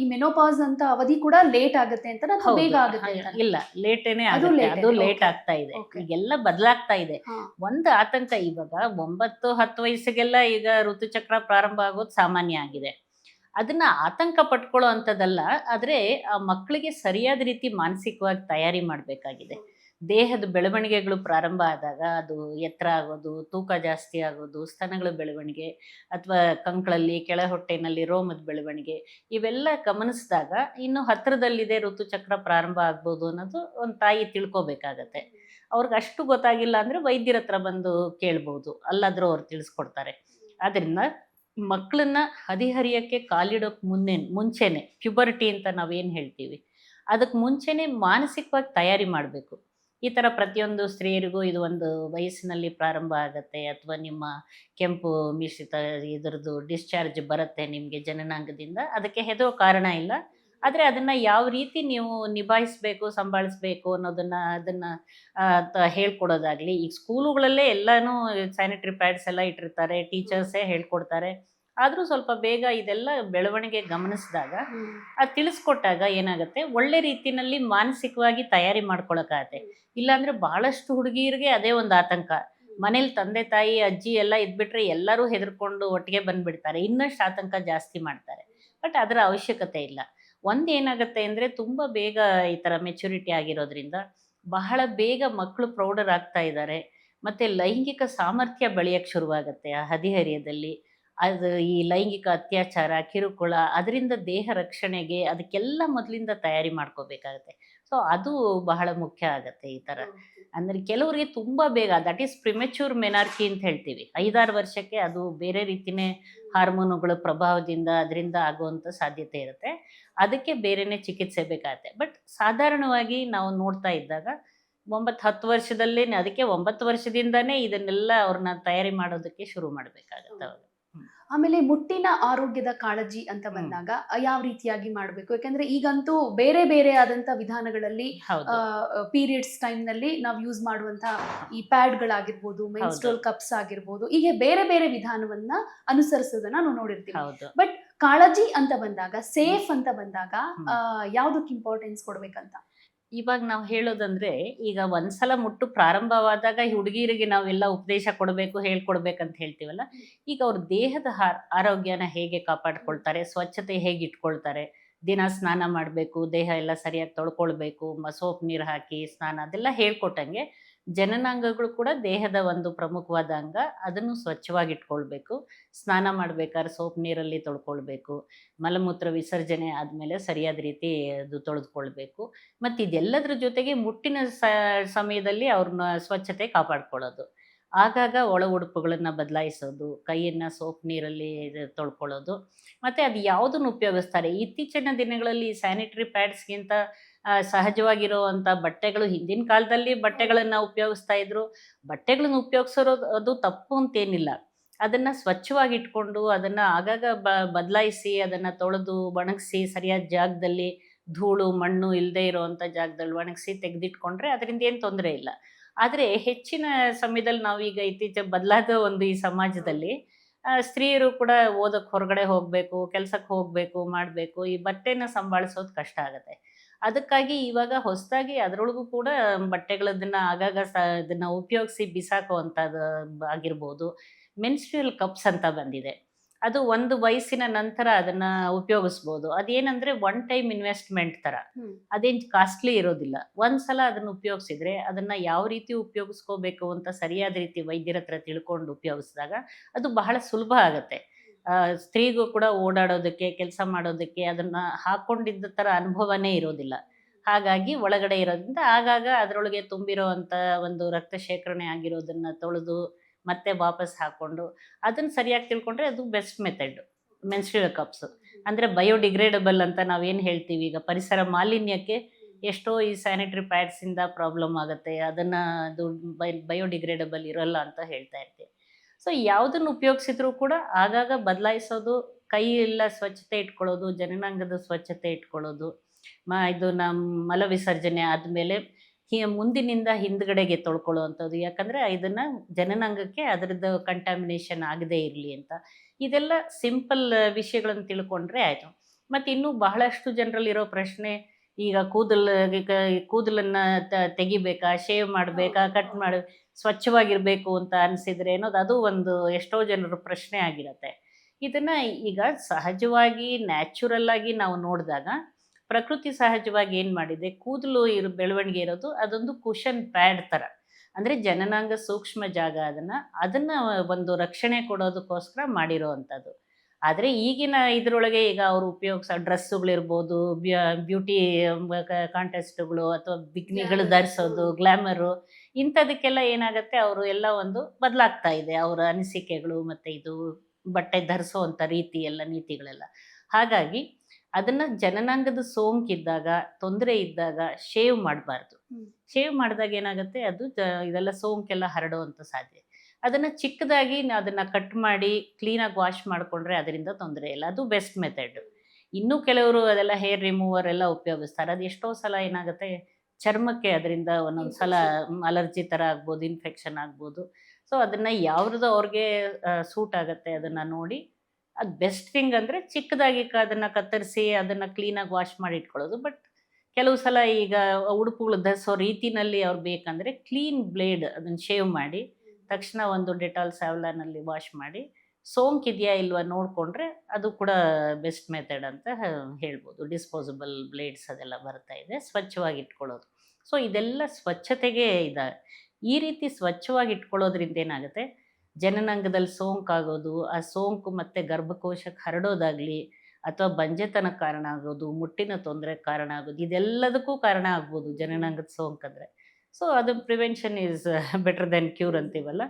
ಈ ಮೆನೋಪಾಸ್ ಅಂತ ಅವಧಿ ಕೂಡ ಲೇಟ್ ಆಗುತ್ತೆ ಅಂತ ಬೇಗ ಆಗುತ್ತೆ ಇಲ್ಲ ಲೇಟೇನೆ ಅದು ಆಗುತ್ತೆ ಅದು ಲೇಟ್ ಆಗ್ತಾ ಇದೆ. ಈಗೆಲ್ಲ ಬದಲಾಗ್ತಾ ಇದೆ. ಒಂದು ಆತಂಕ ಇವಾಗ ಒಂಬತ್ತು ಹತ್ತು ವಯಸ್ಸಿಗೆಲ್ಲ ಈಗ ಋತುಚಕ್ರ ಪ್ರಾರಂಭ ಆಗೋದು ಸಾಮಾನ್ಯ ಆಗಿದೆ. ಅದನ್ನ ಆತಂಕ ಪಟ್ಕೊಳ್ಳೋ ಅಂಥದ್ದಲ್ಲ, ಆದರೆ ಆ ಮಕ್ಕಳಿಗೆ ಸರಿಯಾದ ರೀತಿ ಮಾನಸಿಕವಾಗಿ ತಯಾರಿ ಮಾಡಬೇಕಾಗಿದೆ. ದೇಹದ ಬೆಳವಣಿಗೆಗಳು ಪ್ರಾರಂಭ ಆದಾಗ ಅದು ಎತ್ತರ ಆಗೋದು, ತೂಕ ಜಾಸ್ತಿ ಆಗೋದು, ಸ್ತನಗಳ ಬೆಳವಣಿಗೆ ಅಥವಾ ಕಂಕಳಲ್ಲಿ ಕೆಳ ಹೊಟ್ಟೆನಲ್ಲಿ ರೋಮದ ಬೆಳವಣಿಗೆ ಇವೆಲ್ಲ ಗಮನಿಸಿದಾಗ ಇನ್ನು ಹತ್ತಿರದಲ್ಲಿದೆ ಋತುಚಕ್ರ ಪ್ರಾರಂಭ ಆಗ್ಬೋದು ಅನ್ನೋದು ಒಂದು ತಾಯಿ ತಿಳ್ಕೊಬೇಕಾಗತ್ತೆ. ಅವ್ರಿಗೆ ಅಷ್ಟು ಗೊತ್ತಾಗಿಲ್ಲ ಅಂದರೆ ವೈದ್ಯರ ಹತ್ರ ಬಂದು ಕೇಳ್ಬೋದು, ಅಲ್ಲಾದರೂ ಅವ್ರು ತಿಳಿಸ್ಕೊಡ್ತಾರೆ. ಆದ್ದರಿಂದ ಮಕ್ಕಳನ್ನ ಹದಿಹರಿಯಕ್ಕೆ ಕಾಲಿಡೋಕೆ ಮುನ್ನೆ ಮುಂಚೆನೆ ಪ್ಯುಬರ್ಟಿ ಅಂತ ನಾವೇನು ಹೇಳ್ತೀವಿ ಅದಕ್ಕೆ ಮುಂಚೆನೆ ಮಾನಸಿಕವಾಗಿ ತಯಾರಿ ಮಾಡಬೇಕು. ಈ ಥರ ಪ್ರತಿಯೊಂದು ಸ್ತ್ರೀಯರಿಗೂ ಇದು ಒಂದು ವಯಸ್ಸಿನಲ್ಲಿ ಪ್ರಾರಂಭ ಆಗುತ್ತೆ, ಅಥವಾ ನಿಮ್ಮ ಕೆಂಪು ಮಿಶ್ರಿತ ಇದರದ್ದು ಡಿಸ್ಚಾರ್ಜ್ ಬರುತ್ತೆ ನಿಮಗೆ ಜನನಾಂಗದಿಂದ ಅದಕ್ಕೆ ಹೆದೋ ಕಾರಣ ಇಲ್ಲ. ಆದರೆ ಅದನ್ನು ಯಾವ ರೀತಿ ನೀವು ನಿಭಾಯಿಸಬೇಕು ಸಂಭಾಳಿಸ್ಬೇಕು ಅನ್ನೋದನ್ನು ಅದನ್ನು ಹೇಳ್ಕೊಡೋದಾಗಲಿ ಈಗ ಸ್ಕೂಲುಗಳಲ್ಲೇ ಎಲ್ಲನೂ ಸ್ಯಾನಿಟರಿ ಪ್ಯಾಡ್ಸ್ ಎಲ್ಲ ಇಟ್ಟಿರ್ತಾರೆ ಟೀಚರ್ಸೇ ಹೇಳ್ಕೊಡ್ತಾರೆ. ಆದರೂ ಸ್ವಲ್ಪ ಬೇಗ ಇದೆಲ್ಲ ಬೆಳವಣಿಗೆ ಗಮನಿಸಿದಾಗ ಅದು ತಿಳಿಸ್ಕೊಟ್ಟಾಗ ಏನಾಗುತ್ತೆ ಒಳ್ಳೆ ರೀತಿಯಲ್ಲಿ ಮಾನಸಿಕವಾಗಿ ತಯಾರಿ ಮಾಡ್ಕೊಳಕ್ಕಾಗತ್ತೆ ಇಲ್ಲಾಂದರೆ ಬಹಳಷ್ಟು ಹುಡುಗಿಯರಿಗೆ ಅದೇ ಒಂದು ಆತಂಕ. ಮನೇಲಿ ತಂದೆ ತಾಯಿ ಅಜ್ಜಿ ಎಲ್ಲ ಇದ್ಬಿಟ್ರೆ ಎಲ್ಲರೂ ಹೆದರ್ಕೊಂಡು ಒಟ್ಟಿಗೆ ಬಂದ್ಬಿಡ್ತಾರೆ. ಇನ್ನಷ್ಟು ಆತಂಕ ಜಾಸ್ತಿ ಮಾಡ್ತಾರೆ. ಬಟ್ ಅದರ ಅವಶ್ಯಕತೆ ಇಲ್ಲ. ಒಂದು ಏನಾಗುತ್ತೆ ಅಂದರೆ ತುಂಬ ಬೇಗ ಈ ಥರ ಮೆಚುರಿಟಿ ಆಗಿರೋದ್ರಿಂದ ಬಹಳ ಬೇಗ ಮಕ್ಕಳು ಪ್ರೌಢರ್ ಆಗ್ತಾ ಇದ್ದಾರೆ ಮತ್ತು ಲೈಂಗಿಕ ಸಾಮರ್ಥ್ಯ ಬೆಳೆಯೋಕ್ಕೆ ಶುರುವಾಗುತ್ತೆ ಆ ಹದಿಹರಿಯದಲ್ಲಿ. ಅದು ಈ ಲೈಂಗಿಕ ಅತ್ಯಾಚಾರ, ಕಿರುಕುಳ ಅದರಿಂದ ದೇಹ ರಕ್ಷಣೆಗೆ ಅದಕ್ಕೆಲ್ಲ ಮೊದಲಿಂದ ತಯಾರಿ ಮಾಡ್ಕೋಬೇಕಾಗತ್ತೆ. ಸೊ ಅದು ಬಹಳ ಮುಖ್ಯ ಆಗುತ್ತೆ ಈ ಥರ ಅಂದರೆ ಕೆಲವರಿಗೆ ತುಂಬ ಬೇಗ ದಟ್ ಈಸ್ ಪ್ರಿಮೆಚೂರ್ ಮೆನಾರ್ಕಿ ಅಂತ ಹೇಳ್ತೀವಿ. ಐದಾರು ವರ್ಷಕ್ಕೆ ಅದು ಬೇರೆ ರೀತಿನೇ ಹಾರ್ಮೋನುಗಳ ಪ್ರಭಾವದಿಂದ ಅದರಿಂದ ಆಗುವಂಥ ಸಾಧ್ಯತೆ ಇರುತ್ತೆ. ಅದಕ್ಕೆ ಬೇರೆನೇ ಚಿಕಿತ್ಸೆ ಬೇಕಾಗುತ್ತೆ. ಬಟ್ ಸಾಧಾರಣವಾಗಿ ನಾವು ನೋಡ್ತಾ ಇದ್ದಾಗ ಒಂಬತ್ತು ಹತ್ತು ವರ್ಷದಲ್ಲೇ ಅದಕ್ಕೆ ಒಂಬತ್ತು ವರ್ಷದಿಂದನೇ ಇದನ್ನೆಲ್ಲ ಅವ್ರನ್ನ ತಯಾರಿ ಮಾಡೋದಕ್ಕೆ ಶುರು ಮಾಡಬೇಕಾಗತ್ತೆ. ಆಮೇಲೆ ಮುಟ್ಟಿನ ಆರೋಗ್ಯದ ಕಾಳಜಿ ಅಂತ ಬಂದಾಗ ಯಾವ ರೀತಿಯಾಗಿ ಮಾಡಬೇಕು? ಯಾಕಂದ್ರೆ ಈಗಂತೂ ಬೇರೆ ಬೇರೆ ಆದಂತ ವಿಧಾನಗಳಲ್ಲಿ ಪೀರಿಯಡ್ಸ್ ಟೈಮ್ನಲ್ಲಿ ನಾವು ಯೂಸ್ ಮಾಡುವಂತ ಈ ಪ್ಯಾಡ್ ಗಳಾಗಿರ್ಬೋದು ಮೆನ್ಸ್ಟ್ರೋಲ್ ಕಪ್ಸ್ ಆಗಿರ್ಬೋದು ಹೀಗೆ ಬೇರೆ ಬೇರೆ ವಿಧಾನವನ್ನ ಅನುಸರಿಸೋದನ್ನ ನಾವು ನೋಡಿರ್ತೀವಿ. ಬಟ್ ಕಾಳಜಿ ಅಂತ ಬಂದಾಗ ಸೇಫ್ ಅಂತ ಬಂದಾಗ ಯಾವ್ದಕ್ಕೆ ಇಂಪಾರ್ಟೆನ್ಸ್ ಕೊಡ್ಬೇಕಂತ? ಇವಾಗ ನಾವು ಹೇಳೋದಂದ್ರೆ, ಈಗ ಒಂದ್ಸಲ ಮುಟ್ಟು ಪ್ರಾರಂಭವಾದಾಗ ಈ ಹುಡುಗಿರಿಗೆ ನಾವೆಲ್ಲ ಉಪದೇಶ ಕೊಡಬೇಕು ಹೇಳ್ಕೊಡ್ಬೇಕಂತ ಹೇಳ್ತೀವಲ್ಲ? ಈಗ ಅವ್ರ ದೇಹದ ಆರೋಗ್ಯನ ಹೇಗೆ ಕಾಪಾಡ್ಕೊಳ್ತಾರೆ, ಸ್ವಚ್ಛತೆ ಹೇಗೆ ಇಟ್ಕೊಳ್ತಾರೆ, ದಿನ ಸ್ನಾನ ಮಾಡಬೇಕು, ದೇಹ ಎಲ್ಲ ಸರಿಯಾಗಿ ತೊಳ್ಕೊಳ್ಬೇಕು ಸೋಪ್ ನೀರು ಹಾಕಿ, ಸ್ನಾನ ಅದೆಲ್ಲ ಹೇಳ್ಕೊಟ್ಟಂಗೆ ಜನನಾಂಗಗಳು ಕೂಡ ದೇಹದ ಒಂದು ಪ್ರಮುಖವಾದ ಅಂಗ. ಅದನ್ನು ಸ್ವಚ್ಛವಾಗಿಟ್ಕೊಳ್ಬೇಕು. ಸ್ನಾನ ಮಾಡ್ಬೇಕಾದ್ರೆ ಸೋಪ್ ನೀರಲ್ಲಿ ತೊಳ್ಕೊಳ್ಬೇಕು. ಮಲಮೂತ್ರ ವಿಸರ್ಜನೆ ಆದಮೇಲೆ ಸರಿಯಾದ ರೀತಿ ಅದು ತೊಳೆದುಕೊಳ್ಬೇಕು. ಮತ್ತು ಇದೆಲ್ಲದರ ಜೊತೆಗೆ ಮುಟ್ಟಿನ ಸಮಯದಲ್ಲಿ ಅವ್ರನ್ನ ಸ್ವಚ್ಛತೆ ಕಾಪಾಡ್ಕೊಳ್ಳೋದು. ಆಗಾಗ ಒಳ ಉಡುಪುಗಳನ್ನು ಬದಲಾಯಿಸೋದು, ಕೈಯನ್ನು ಸೋಪ್ ನೀರಲ್ಲಿ ತೊಳ್ಕೊಳ್ಳೋದು. ಮತ್ತು ಅದು ಯಾವುದನ್ನು ಉಪಯೋಗಿಸ್ತಾರೆ? ಇತ್ತೀಚಿನ ದಿನಗಳಲ್ಲಿ ಸ್ಯಾನಿಟರಿ ಪ್ಯಾಡ್ಸ್ಗಿಂತ ಸಹಜವಾಗಿರುವಂಥ ಬಟ್ಟೆಗಳು ಹಿಂದಿನ ಕಾಲದಲ್ಲಿ ಬಟ್ಟೆಗಳನ್ನು ಉಪಯೋಗಿಸ್ತಾ ಇದ್ರು. ಬಟ್ಟೆಗಳನ್ನು ಉಪಯೋಗಿಸೋರು ಅದು ತಪ್ಪು ಅಂತೇನಿಲ್ಲ. ಅದನ್ನು ಸ್ವಚ್ಛವಾಗಿ ಇಟ್ಕೊಂಡು ಅದನ್ನು ಆಗಾಗ ಬ, ಬದಲಾಯಿಸಿ ಅದನ್ನು ತೊಳೆದು ಒಣಗಿಸಿ ಸರಿಯಾದ ಜಾಗದಲ್ಲಿ ಧೂಳು, ಮಣ್ಣು ಇಲ್ಲದೆ ಇರುವಂಥ ಜಾಗದಲ್ಲಿ ಒಣಗಿಸಿ ತೆಗೆದಿಟ್ಕೊಂಡ್ರೆ ಅದರಿಂದ ಏನು ತೊಂದರೆ ಇಲ್ಲ. ಆದರೆ ಹೆಚ್ಚಿನ ಸಮಯದಲ್ಲಿ ನಾವೀಗ ಇತ್ತೀಚೆಗೆ ಬದಲಾದ ಒಂದು ಈ ಸಮಾಜದಲ್ಲಿ ಸ್ತ್ರೀಯರು ಕೂಡ ಓದಕ್ಕೆ ಹೊರಗಡೆ ಹೋಗಬೇಕು ಕೆಲಸಕ್ಕೆ ಹೋಗಬೇಕು, ಮಾಡಬೇಕು, ಈ ಬಟ್ಟೆನ ಸಂಭಾಳಿಸೋದು ಕಷ್ಟ ಆಗುತ್ತೆ. ಅದಕ್ಕಾಗಿ ಇವಾಗ ಹೊಸದಾಗಿ ಅದರೊಳಗೂ ಕೂಡ ಬಟ್ಟೆಗಳದನ್ನ ಆಗಾಗ ಸ ಇದನ್ನು ಉಪಯೋಗಿಸಿ ಬಿಸಾಕುವಂಥದ್ದು ಆಗಿರ್ಬೋದು. ಮೆನ್ಸ್ಟ್ರಿಯಲ್ ಕಪ್ಸ್ ಅಂತ ಬಂದಿದೆ. ಅದು ಒಂದು ವಯಸ್ಸಿನ ನಂತರ ಅದನ್ನ ಉಪಯೋಗಿಸ್ಬೋದು. ಅದೇನಂದ್ರೆ ಒನ್ ಟೈಮ್ ಇನ್ವೆಸ್ಟ್ಮೆಂಟ್ ತರ. ಅದೇನು ಕಾಸ್ಟ್ಲಿ ಇರೋದಿಲ್ಲ. ಒಂದ್ಸಲ ಅದನ್ನ ಉಪಯೋಗಿಸಿದ್ರೆ ಅದನ್ನ ಯಾವ ರೀತಿ ಉಪಯೋಗಿಸ್ಕೋಬೇಕು ಅಂತ ಸರಿಯಾದ ರೀತಿ ವೈದ್ಯರ ಹತ್ರ ತಿಳ್ಕೊಂಡು ಉಪಯೋಗಿಸಿದಾಗ ಅದು ಬಹಳ ಸುಲಭ ಆಗತ್ತೆ. ಸ್ತ್ರೀಗೂ ಕೂಡ ಓಡಾಡೋದಕ್ಕೆ, ಕೆಲಸ ಮಾಡೋದಕ್ಕೆ ಅದನ್ನ ಹಾಕೊಂಡಿದ್ದ ತರ ಅನುಭವನೇ ಇರೋದಿಲ್ಲ. ಹಾಗಾಗಿ ಒಳಗಡೆ ಇರೋದ್ರಿಂದ ಆಗಾಗ ಅದರೊಳಗೆ ತುಂಬಿರೋವಂಥ ಒಂದು ರಕ್ತ ಶೇಖರಣೆ ಆಗಿರೋದನ್ನ ತೊಳೆದು ಮತ್ತೆ ವಾಪಸ್ ಹಾಕೊಂಡು ಅದನ್ನ ಸರಿಯಾಗಿ ತಿಳ್ಕೊಂಡ್ರೆ ಅದು ಬೆಸ್ಟ್ ಮೆಥಡ್, ಮೆನ್ಸ್ಟ್ರಿಯಲ್ ಕಪ್ಸ್. ಅಂದರೆ ಬಯೋಡಿಗ್ರೇಡಬಲ್ ಅಂತ ನಾವೇನು ಹೇಳ್ತೀವಿ, ಈಗ ಪರಿಸರ ಮಾಲಿನ್ಯಕ್ಕೆ ಎಷ್ಟೋ ಈ ಸ್ಯಾನಿಟರಿ ಪ್ಯಾಡ್ಸಿಂದ ಪ್ರಾಬ್ಲಮ್ ಆಗುತ್ತೆ, ಅದನ್ನು ಅದು ಬಯೋಡಿಗ್ರೇಡಬಲ್ ಇರೋಲ್ಲ ಅಂತ ಹೇಳ್ತಾ ಇರ್ತೀವಿ. ಸೊ ಯಾವುದನ್ನು ಉಪಯೋಗಿಸಿದ್ರು ಕೂಡ ಆಗಾಗ ಬದಲಾಯಿಸೋದು ಕೈ ಎಲ್ಲ ಸ್ವಚ್ಛತೆ ಇಟ್ಕೊಳ್ಳೋದು, ಜನನಾಂಗದ ಸ್ವಚ್ಛತೆ ಇಟ್ಕೊಳ್ಳೋದು, ಮ, ಇದು ನಮ್ಮ ಮಲ ವಿಸರ್ಜನೆ ಆದಮೇಲೆ ಹಿ, ಮುಂದಿನಿಂದ ಹಿಂದ್ಗಡೆಗೆ ತೊಳ್ಕೊಳ್ಳುವಂಥದ್ದು. ಯಾಕಂದರೆ ಇದನ್ನು ಜನನಾಂಗಕ್ಕೆ ಅದರದ್ದು ಕಂಟಾಮಿನೇಷನ್ ಆಗದೇ ಇರಲಿ ಅಂತ. ಇದೆಲ್ಲ ಸಿಂಪಲ್ ವಿಷಯಗಳನ್ನು ತಿಳ್ಕೊಂಡ್ರೆ ಆಯಿತು. ಮತ್ತು ಇನ್ನೂ ಬಹಳಷ್ಟು ಜನರಲ್ಲಿರೋ ಪ್ರಶ್ನೆ ಈಗ ಕೂದಲು ಕೂದಲನ್ನ ತೆಗಿಬೇಕಾ ಶೇವ್ ಮಾಡಬೇಕಾ ಕಟ್ ಮಾಡಿ ಸ್ವಚ್ಛವಾಗಿರಬೇಕು ಅಂತ ಅನಿಸಿದ್ರೆ ಅನ್ನೋದು ಅದು ಒಂದು ಎಷ್ಟೋ ಜನರ ಪ್ರಶ್ನೆ ಆಗಿರುತ್ತೆ. ಇದನ್ನು ಈಗ ಸಹಜವಾಗಿ ನ್ಯಾಚುರಲ್ ಆಗಿ ನಾವು ನೋಡಿದಾಗ ಪ್ರಕೃತಿ ಸಹಜವಾಗಿ ಏನು ಮಾಡಿದೆ? ಕೂದಲು ಇರೋ ಬೆಳವಣಿಗೆ ಇರೋದು ಅದೊಂದು ಕುಷನ್ ಪ್ಯಾಡ್ ಥರ ಅಂದರೆ ಜನನಾಂಗ ಸೂಕ್ಷ್ಮ ಜಾಗ ಅದನ್ನು ಅದನ್ನು ಒಂದು ರಕ್ಷಣೆ ಕೊಡೋದಕ್ಕೋಸ್ಕರ ಮಾಡಿರೋ ಅಂಥದ್ದು ಆದರೆ ಈಗಿನ ಇದರೊಳಗೆ ಈಗ ಅವರು ಉಪಯೋಗಿಸೋ ಡ್ರೆಸ್ಸುಗಳಿರ್ಬೋದು ಬ್ಯೂಟಿ ಕಾಂಟೆಸ್ಟ್ಗಳು ಅಥವಾ ಬಿಗ್ನಿಗಳು ಧರಿಸೋದು ಗ್ಲ್ಯಾಮರು ಇಂಥದಕ್ಕೆಲ್ಲ ಏನಾಗುತ್ತೆ ಅವರು ಎಲ್ಲ ಒಂದು ಬದಲಾಗ್ತಾ ಇದೆ ಅವರ ಅನಿಸಿಕೆಗಳು ಮತ್ತು ಇದು ಬಟ್ಟೆ ಧರಿಸುವಂಥ ರೀತಿ ಎಲ್ಲ ನೀತಿಗಳೆಲ್ಲ. ಹಾಗಾಗಿ ಅದನ್ನು ಜನನಾಂಗದ ಸೋಂಕಿದ್ದಾಗ ತೊಂದರೆ ಇದ್ದಾಗ ಶೇವ್ ಮಾಡಬಾರ್ದು. ಶೇವ್ ಮಾಡಿದಾಗ ಏನಾಗುತ್ತೆ ಅದು ಜ- ಇದೆಲ್ಲ ಸೋಂಕೆಲ್ಲ ಹರಡುವಂಥ ಸಾಧ್ಯ. ಅದನ್ನು ಚಿಕ್ಕದಾಗಿ ಅದನ್ನು ಕಟ್ ಮಾಡಿ ಕ್ಲೀನಾಗಿ ವಾಶ್ ಮಾಡಿಕೊಂಡ್ರೆ ಅದರಿಂದ ತೊಂದರೆ ಇಲ್ಲ. ಅದು ಬೆಸ್ಟ್ ಮೆಥಡ್ ಇನ್ನೂ ಕೆಲವರು ಅದೆಲ್ಲ ಹೇರ್ ರಿಮೂವರ್ ಎಲ್ಲ ಉಪಯೋಗಿಸ್ತಾರೆ. ಅದು ಎಷ್ಟೋ ಸಲ ಏನಾಗುತ್ತೆ ಚರ್ಮಕ್ಕೆ ಅದರಿಂದ ಒಂದೊಂದು ಸಲ ಅಲರ್ಜಿ ಥರ ಆಗ್ಬೋದು ಇನ್ಫೆಕ್ಷನ್ ಆಗ್ಬೋದು. ಸೊ ಅದನ್ನು ಯಾವ್ದು ಅವ್ರಿಗೆ ಸೂಟ್ ಆಗುತ್ತೆ ಅದನ್ನು ನೋಡಿ. ಅದು ಬೆಸ್ಟ್ ಥಿಂಗ್ ಅಂದರೆ ಚಿಕ್ಕದಾಗಿ ಕ ಅದನ್ನು ಕತ್ತರಿಸಿ ಅದನ್ನು ಕ್ಲೀನಾಗಿ ವಾಶ್ ಮಾಡಿ ಇಟ್ಕೊಳ್ಳೋದು. ಬಟ್ ಕೆಲವು ಸಲ ಈಗ ಉಡುಪುಗಳು ಧರಿಸೋ ರೀತಿನಲ್ಲಿ ಅವ್ರು ಬೇಕಂದರೆ ಕ್ಲೀನ್ ಬ್ಲೇಡ್ ಅದನ್ನು ಶೇವ್ ಮಾಡಿ ತಕ್ಷಣ ಒಂದು ಡೆಟಾಲ್ ಸ್ಯಾವ್ಲಾನಲ್ಲಿ ವಾಶ್ ಮಾಡಿ ಸೋಂಕಿದೆಯಾ ಇಲ್ವಾ ನೋಡಿಕೊಂಡ್ರೆ ಅದು ಕೂಡ ಬೆಸ್ಟ್ ಮೆಥಡ್ ಅಂತ ಹೇಳ್ಬೋದು. ಡಿಸ್ಪೋಸಬಲ್ ಬ್ಲೇಡ್ಸ್ ಅದೆಲ್ಲ ಬರ್ತಾ ಇದೆ. ಸ್ವಚ್ಛವಾಗಿ ಇಟ್ಕೊಳ್ಳೋದು ಸೊ, ಇದೆಲ್ಲ ಸ್ವಚ್ಛತೆಗೆ ಇದೆ. ಈ ರೀತಿ ಸ್ವಚ್ಛವಾಗಿ ಇಟ್ಕೊಳ್ಳೋದ್ರಿಂದ ಏನಾಗುತ್ತೆ? ಜನನಾಂಗದಲ್ಲಿ ಸೋಂಕಾಗೋದು, ಆ ಸೋಂಕು ಮತ್ತೆ ಗರ್ಭಕೋಶಕ್ಕೆ ಹರಡೋದಾಗಲಿ ಅಥವಾ ಬಂಜೆತನ ಕಾರಣ ಆಗೋದು, ಮುಟ್ಟಿನ ತೊಂದರೆ ಕಾರಣ ಆಗೋದು, ಇದೆಲ್ಲದಕ್ಕೂ ಕಾರಣ ಆಗ್ಬೋದು ಜನನಾಂಗದ ಸೋಂಕಂದ್ರೆ. ಸೊ ಅದು prevention is better than cure ಅಂತೀವಲ್ಲ?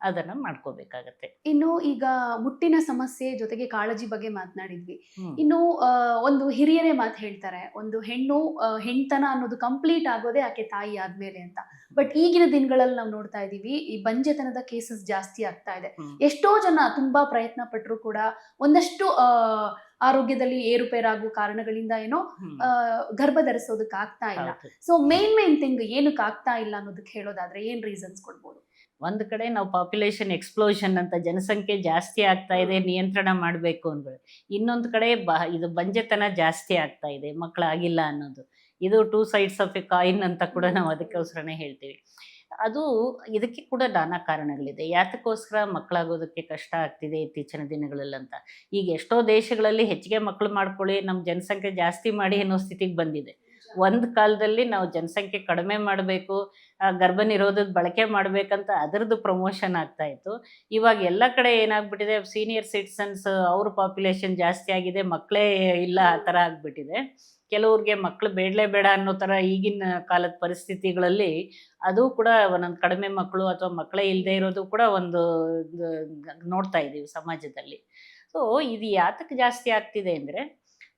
ಅದನ್ನ ಮಾಡ್ಕೋಬೇಕಾಗತ್ತೆ. ಇನ್ನು ಈಗ ಮುಟ್ಟಿನ ಸಮಸ್ಯೆ ಜೊತೆಗೆ ಕಾಳಜಿ ಬಗ್ಗೆ ಮಾತನಾಡಿದ್ವಿ. ಇನ್ನು ಒಂದು ಹಿರಿಯರೇ ಮಾತು ಹೇಳ್ತಾರೆ. ಒಂದು ಹೆಣ್ಣು ಹೆಣ್ತನ ಅನ್ನೋದು ಕಂಪ್ಲೀಟ್ ಆಗೋದೇ ಆಕೆ ತಾಯಿ ಆದ್ಮೇಲೆ ಅಂತ. ಬಟ್ ಈಗಿನ ದಿನಗಳಲ್ಲಿ ನಾವು ನೋಡ್ತಾ ಇದ್ದೀವಿ ಈ ಬಂಜೆತನದ ಕೇಸಸ್ ಜಾಸ್ತಿ ಆಗ್ತಾ ಇದೆ. ಎಷ್ಟೋ ಜನ ತುಂಬಾ ಪ್ರಯತ್ನ ಪಟ್ಟರು ಕೂಡ ಒಂದಷ್ಟು ಆರೋಗ್ಯದಲ್ಲಿ ಏರುಪೇರಾಗುವ ಕಾರಣಗಳಿಂದ ಏನೋ ಗರ್ಭ ಧರಿಸೋದಕ್ಕೆ ಆಗ್ತಾ ಇಲ್ಲ. ಸೊ ಮೇನ್ ಮೇನ್ ಥಿಂಗ್ ಏನಕ್ಕೆ ಆಗ್ತಾ ಇಲ್ಲ ಅನ್ನೋದಕ್ಕೆ ಹೇಳೋದಾದ್ರೆ ಏನ್ ರೀಸನ್ಸ್ ಕೊಡ್ಬೋದು? ಒಂದು ಕಡೆ ನಾವು ಪಾಪ್ಯುಲೇಷನ್ ಎಕ್ಸ್ಪ್ಲೋಷನ್ ಅಂತ ಜನಸಂಖ್ಯೆ ಜಾಸ್ತಿ ಆಗ್ತಾ ಇದೆ ನಿಯಂತ್ರಣ ಮಾಡಬೇಕು ಅಂದ್ಗಳು ಇನ್ನೊಂದು ಕಡೆ ಬ ಇದು ಬಂಜೆತನ ಜಾಸ್ತಿ ಆಗ್ತಾ ಇದೆ ಮಕ್ಕಳಾಗಿಲ್ಲ ಅನ್ನೋದು. ಇದು two sides of a coin ಅಂತ ಕೂಡ ನಾವು ಅದಕ್ಕೋಸ್ಕರನೇ ಹೇಳ್ತೀವಿ. ಅದು ಇದಕ್ಕೆ ಕೂಡ ನಾನಾ ಕಾರಣಗಳಿದೆ. ಯಾತಕ್ಕೋಸ್ಕರ ಮಕ್ಕಳಾಗೋದಕ್ಕೆ ಕಷ್ಟ ಆಗ್ತಿದೆ ಇತ್ತೀಚಿನ ದಿನಗಳಲ್ಲಿ ಅಂತ. ಈಗ ಎಷ್ಟೋ ದೇಶಗಳಲ್ಲಿ ಹೆಚ್ಚಿಗೆ ಮಕ್ಕಳು ಮಾಡ್ಕೊಳ್ಳಿ ನಮ್ಮ ಜನಸಂಖ್ಯೆ ಜಾಸ್ತಿ ಮಾಡಿ ಅನ್ನೋ ಸ್ಥಿತಿಗೆ ಬಂದಿದೆ. ಒಂದು ಕಾಲದಲ್ಲಿ ನಾವು ಜನಸಂಖ್ಯೆ ಕಡಿಮೆ ಮಾಡಬೇಕು ಗರ್ಭ ನಿರೋಧದ ಬಳಕೆ ಮಾಡಬೇಕಂತ ಅದರದ್ದು ಪ್ರಮೋಷನ್ ಆಗ್ತಾ ಇತ್ತು. ಇವಾಗ ಎಲ್ಲ ಕಡೆ ಏನಾಗ್ಬಿಟ್ಟಿದೆ ಸೀನಿಯರ್ ಸಿಟಿಸನ್ಸ್ ಅವ್ರ ಪಾಪ್ಯುಲೇಷನ್ ಜಾಸ್ತಿ ಆಗಿದೆ, ಮಕ್ಕಳೇ ಇಲ್ಲ ಆ ಥರ ಆಗ್ಬಿಟ್ಟಿದೆ. ಕೆಲವ್ರಿಗೆ ಮಕ್ಕಳು ಬೇಡಲೇ ಬೇಡ ಅನ್ನೋ ಥರ ಈಗಿನ ಕಾಲದ ಪರಿಸ್ಥಿತಿಗಳಲ್ಲಿ ಅದು ಕೂಡ ಒಂದೊಂದು ಕಡಿಮೆ ಮಕ್ಕಳು ಅಥವಾ ಮಕ್ಕಳೇ ಇಲ್ಲದೆ ಇರೋದು ಕೂಡ ಒಂದು ನೋಡ್ತಾ ಇದ್ದೀವಿ ಸಮಾಜದಲ್ಲಿ. ಸೊ ಇದು ಯಾತಕ್ಕೆ ಜಾಸ್ತಿ ಆಗ್ತಿದೆ ಅಂದರೆ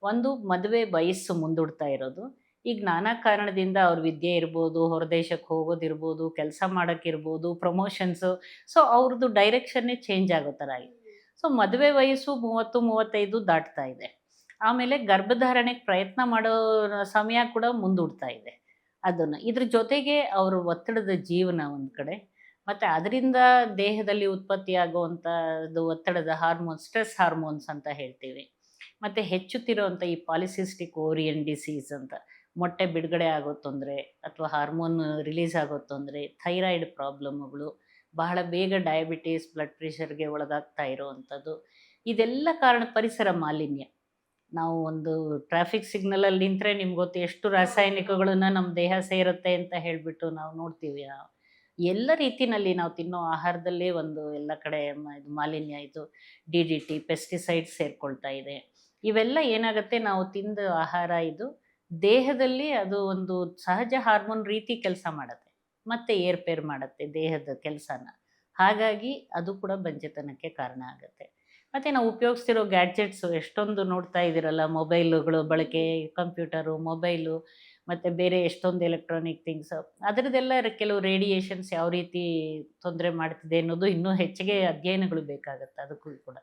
ಒಂದು ಮದುವೆ ವಯಸ್ಸು ಮುಂದೂಡ್ತಾ ಇರೋದು. ಈಗ ನಾನಾ ಕಾರಣದಿಂದ ಅವ್ರ ವಿದ್ಯೆ ಇರ್ಬೋದು ಹೊರದೇಶಕ್ಕೆ ಹೋಗೋದಿರ್ಬೋದು ಕೆಲಸ ಮಾಡೋಕ್ಕಿರ್ಬೋದು ಪ್ರಮೋಷನ್ಸು ಸೊ ಅವ್ರದ್ದು ಡೈರೆಕ್ಷನ್ನೇ ಚೇಂಜ್ ಆಗೋ ಥರ ಆಗಿದೆ ಸೊ ಮದುವೆ ವಯಸ್ಸು ಮೂವತ್ತು, ಮೂವತ್ತೈದು ದಾಟ್ತಾ ಇದೆ. ಆಮೇಲೆ ಗರ್ಭಧಾರಣೆಗೆ ಪ್ರಯತ್ನ ಮಾಡೋ ಸಮಯ ಕೂಡ ಮುಂದೂಡ್ತಾ ಇದೆ. ಅದನ್ನು ಇದ್ರ ಜೊತೆಗೆ ಅವರು ಒತ್ತಡದ ಜೀವನ ಒಂದು ಕಡೆ, ಮತ್ತು ಅದರಿಂದ ದೇಹದಲ್ಲಿ ಉತ್ಪತ್ತಿಯಾಗುವಂಥದ್ದು ಒತ್ತಡದ ಹಾರ್ಮೋನ್ ಸ್ಟ್ರೆಸ್ ಹಾರ್ಮೋನ್ಸ್ ಅಂತ ಹೇಳ್ತೀವಿ. ಮತ್ತು ಹೆಚ್ಚುತ್ತಿರುವಂಥ ಈ ಪಾಲಿಸಿಸ್ಟಿಕ್ ಓರಿಯನ್ ಡಿಸೀಸ್ ಅಂತ, ಮೊಟ್ಟೆ ಬಿಡುಗಡೆ ಆಗೋ ತೊಂದರೆ ಅಥವಾ ಹಾರ್ಮೋನ್ ರಿಲೀಸ್ ಆಗೋ ತೊಂದರೆ, ಥೈರಾಯ್ಡ್ ಪ್ರಾಬ್ಲಮ್ಗಳು, ಬಹಳ ಬೇಗ ಡಯಾಬಿಟೀಸ್, ಬ್ಲಡ್ ಪ್ರೆಷರ್ಗೆ ಒಳಗಾಗ್ತಾ ಇರೋವಂಥದ್ದು ಇದೆಲ್ಲ ಕಾರಣ ಪರಿಸರ ಮಾಲಿನ್ಯ. ನಾವು ಒಂದು ಟ್ರಾಫಿಕ್ ಸಿಗ್ನಲಲ್ಲಿ ನಿಂತರೆ ನಿಮ್ಗೆ ಗೊತ್ತು ಎಷ್ಟು ರಾಸಾಯನಿಕಗಳನ್ನ ನಮ್ಮ ದೇಹ ಸೇರುತ್ತೆ ಅಂತ ಹೇಳಿಬಿಟ್ಟು ನಾವು ನೋಡ್ತೀವಿ. ಎಲ್ಲ ರೀತಿನಲ್ಲಿ ನಾವು ತಿನ್ನೋ ಆಹಾರದಲ್ಲೇ ಒಂದು ಎಲ್ಲ ಕಡೆ ಇದು ಮಾಲಿನ್ಯ, ಇದು ಡಿ ಡಿ ಟಿ ಪೆಸ್ಟಿಸೈಡ್ಸ್ ಸೇರ್ಕೊಳ್ತಾ ಇದೆ. ಇವೆಲ್ಲ ಏನಾಗುತ್ತೆ, ನಾವು ತಿಂದ ಆಹಾರ ಇದು ದೇಹದಲ್ಲಿ ಅದು ಒಂದು ಸಹಜ ಹಾರ್ಮೋನ್ ರೀತಿ ಕೆಲಸ ಮಾಡುತ್ತೆ. ಮತ್ತೆ ಏರ್ಪೇರ್ ಮಾಡುತ್ತೆ ದೇಹದ ಕೆಲಸನ. ಹಾಗಾಗಿ ಅದು ಕೂಡ ಬಂಜೆತನಕ್ಕೆ ಕಾರಣ ಆಗುತ್ತೆ. ಮತ್ತು ನಾವು ಉಪಯೋಗಿಸ್ತಿರೋ ಗ್ಯಾಡ್ಜೆಟ್ಸು ಎಷ್ಟೊಂದು ನೋಡ್ತಾ ಇದ್ದೀರಲ್ಲ ಮೊಬೈಲುಗಳು ಬಳಕೆ ಕಂಪ್ಯೂಟರು ಮೊಬೈಲು ಮತ್ತು ಬೇರೆ ಎಷ್ಟೊಂದು ಎಲೆಕ್ಟ್ರಾನಿಕ್ ಥಿಂಗ್ಸ್. ಅದರದ್ದೆಲ್ಲ ಕೆಲವು ರೇಡಿಯೇಷನ್ಸ್ ಯಾವ ರೀತಿ ತೊಂದರೆ ಮಾಡ್ತಿದೆ ಅನ್ನೋದು ಇನ್ನೂ ಹೆಚ್ಚಿಗೆ ಅಧ್ಯಯನಗಳು ಬೇಕಾಗುತ್ತೆ ಅದಕ್ಕೂ ಕೂಡ.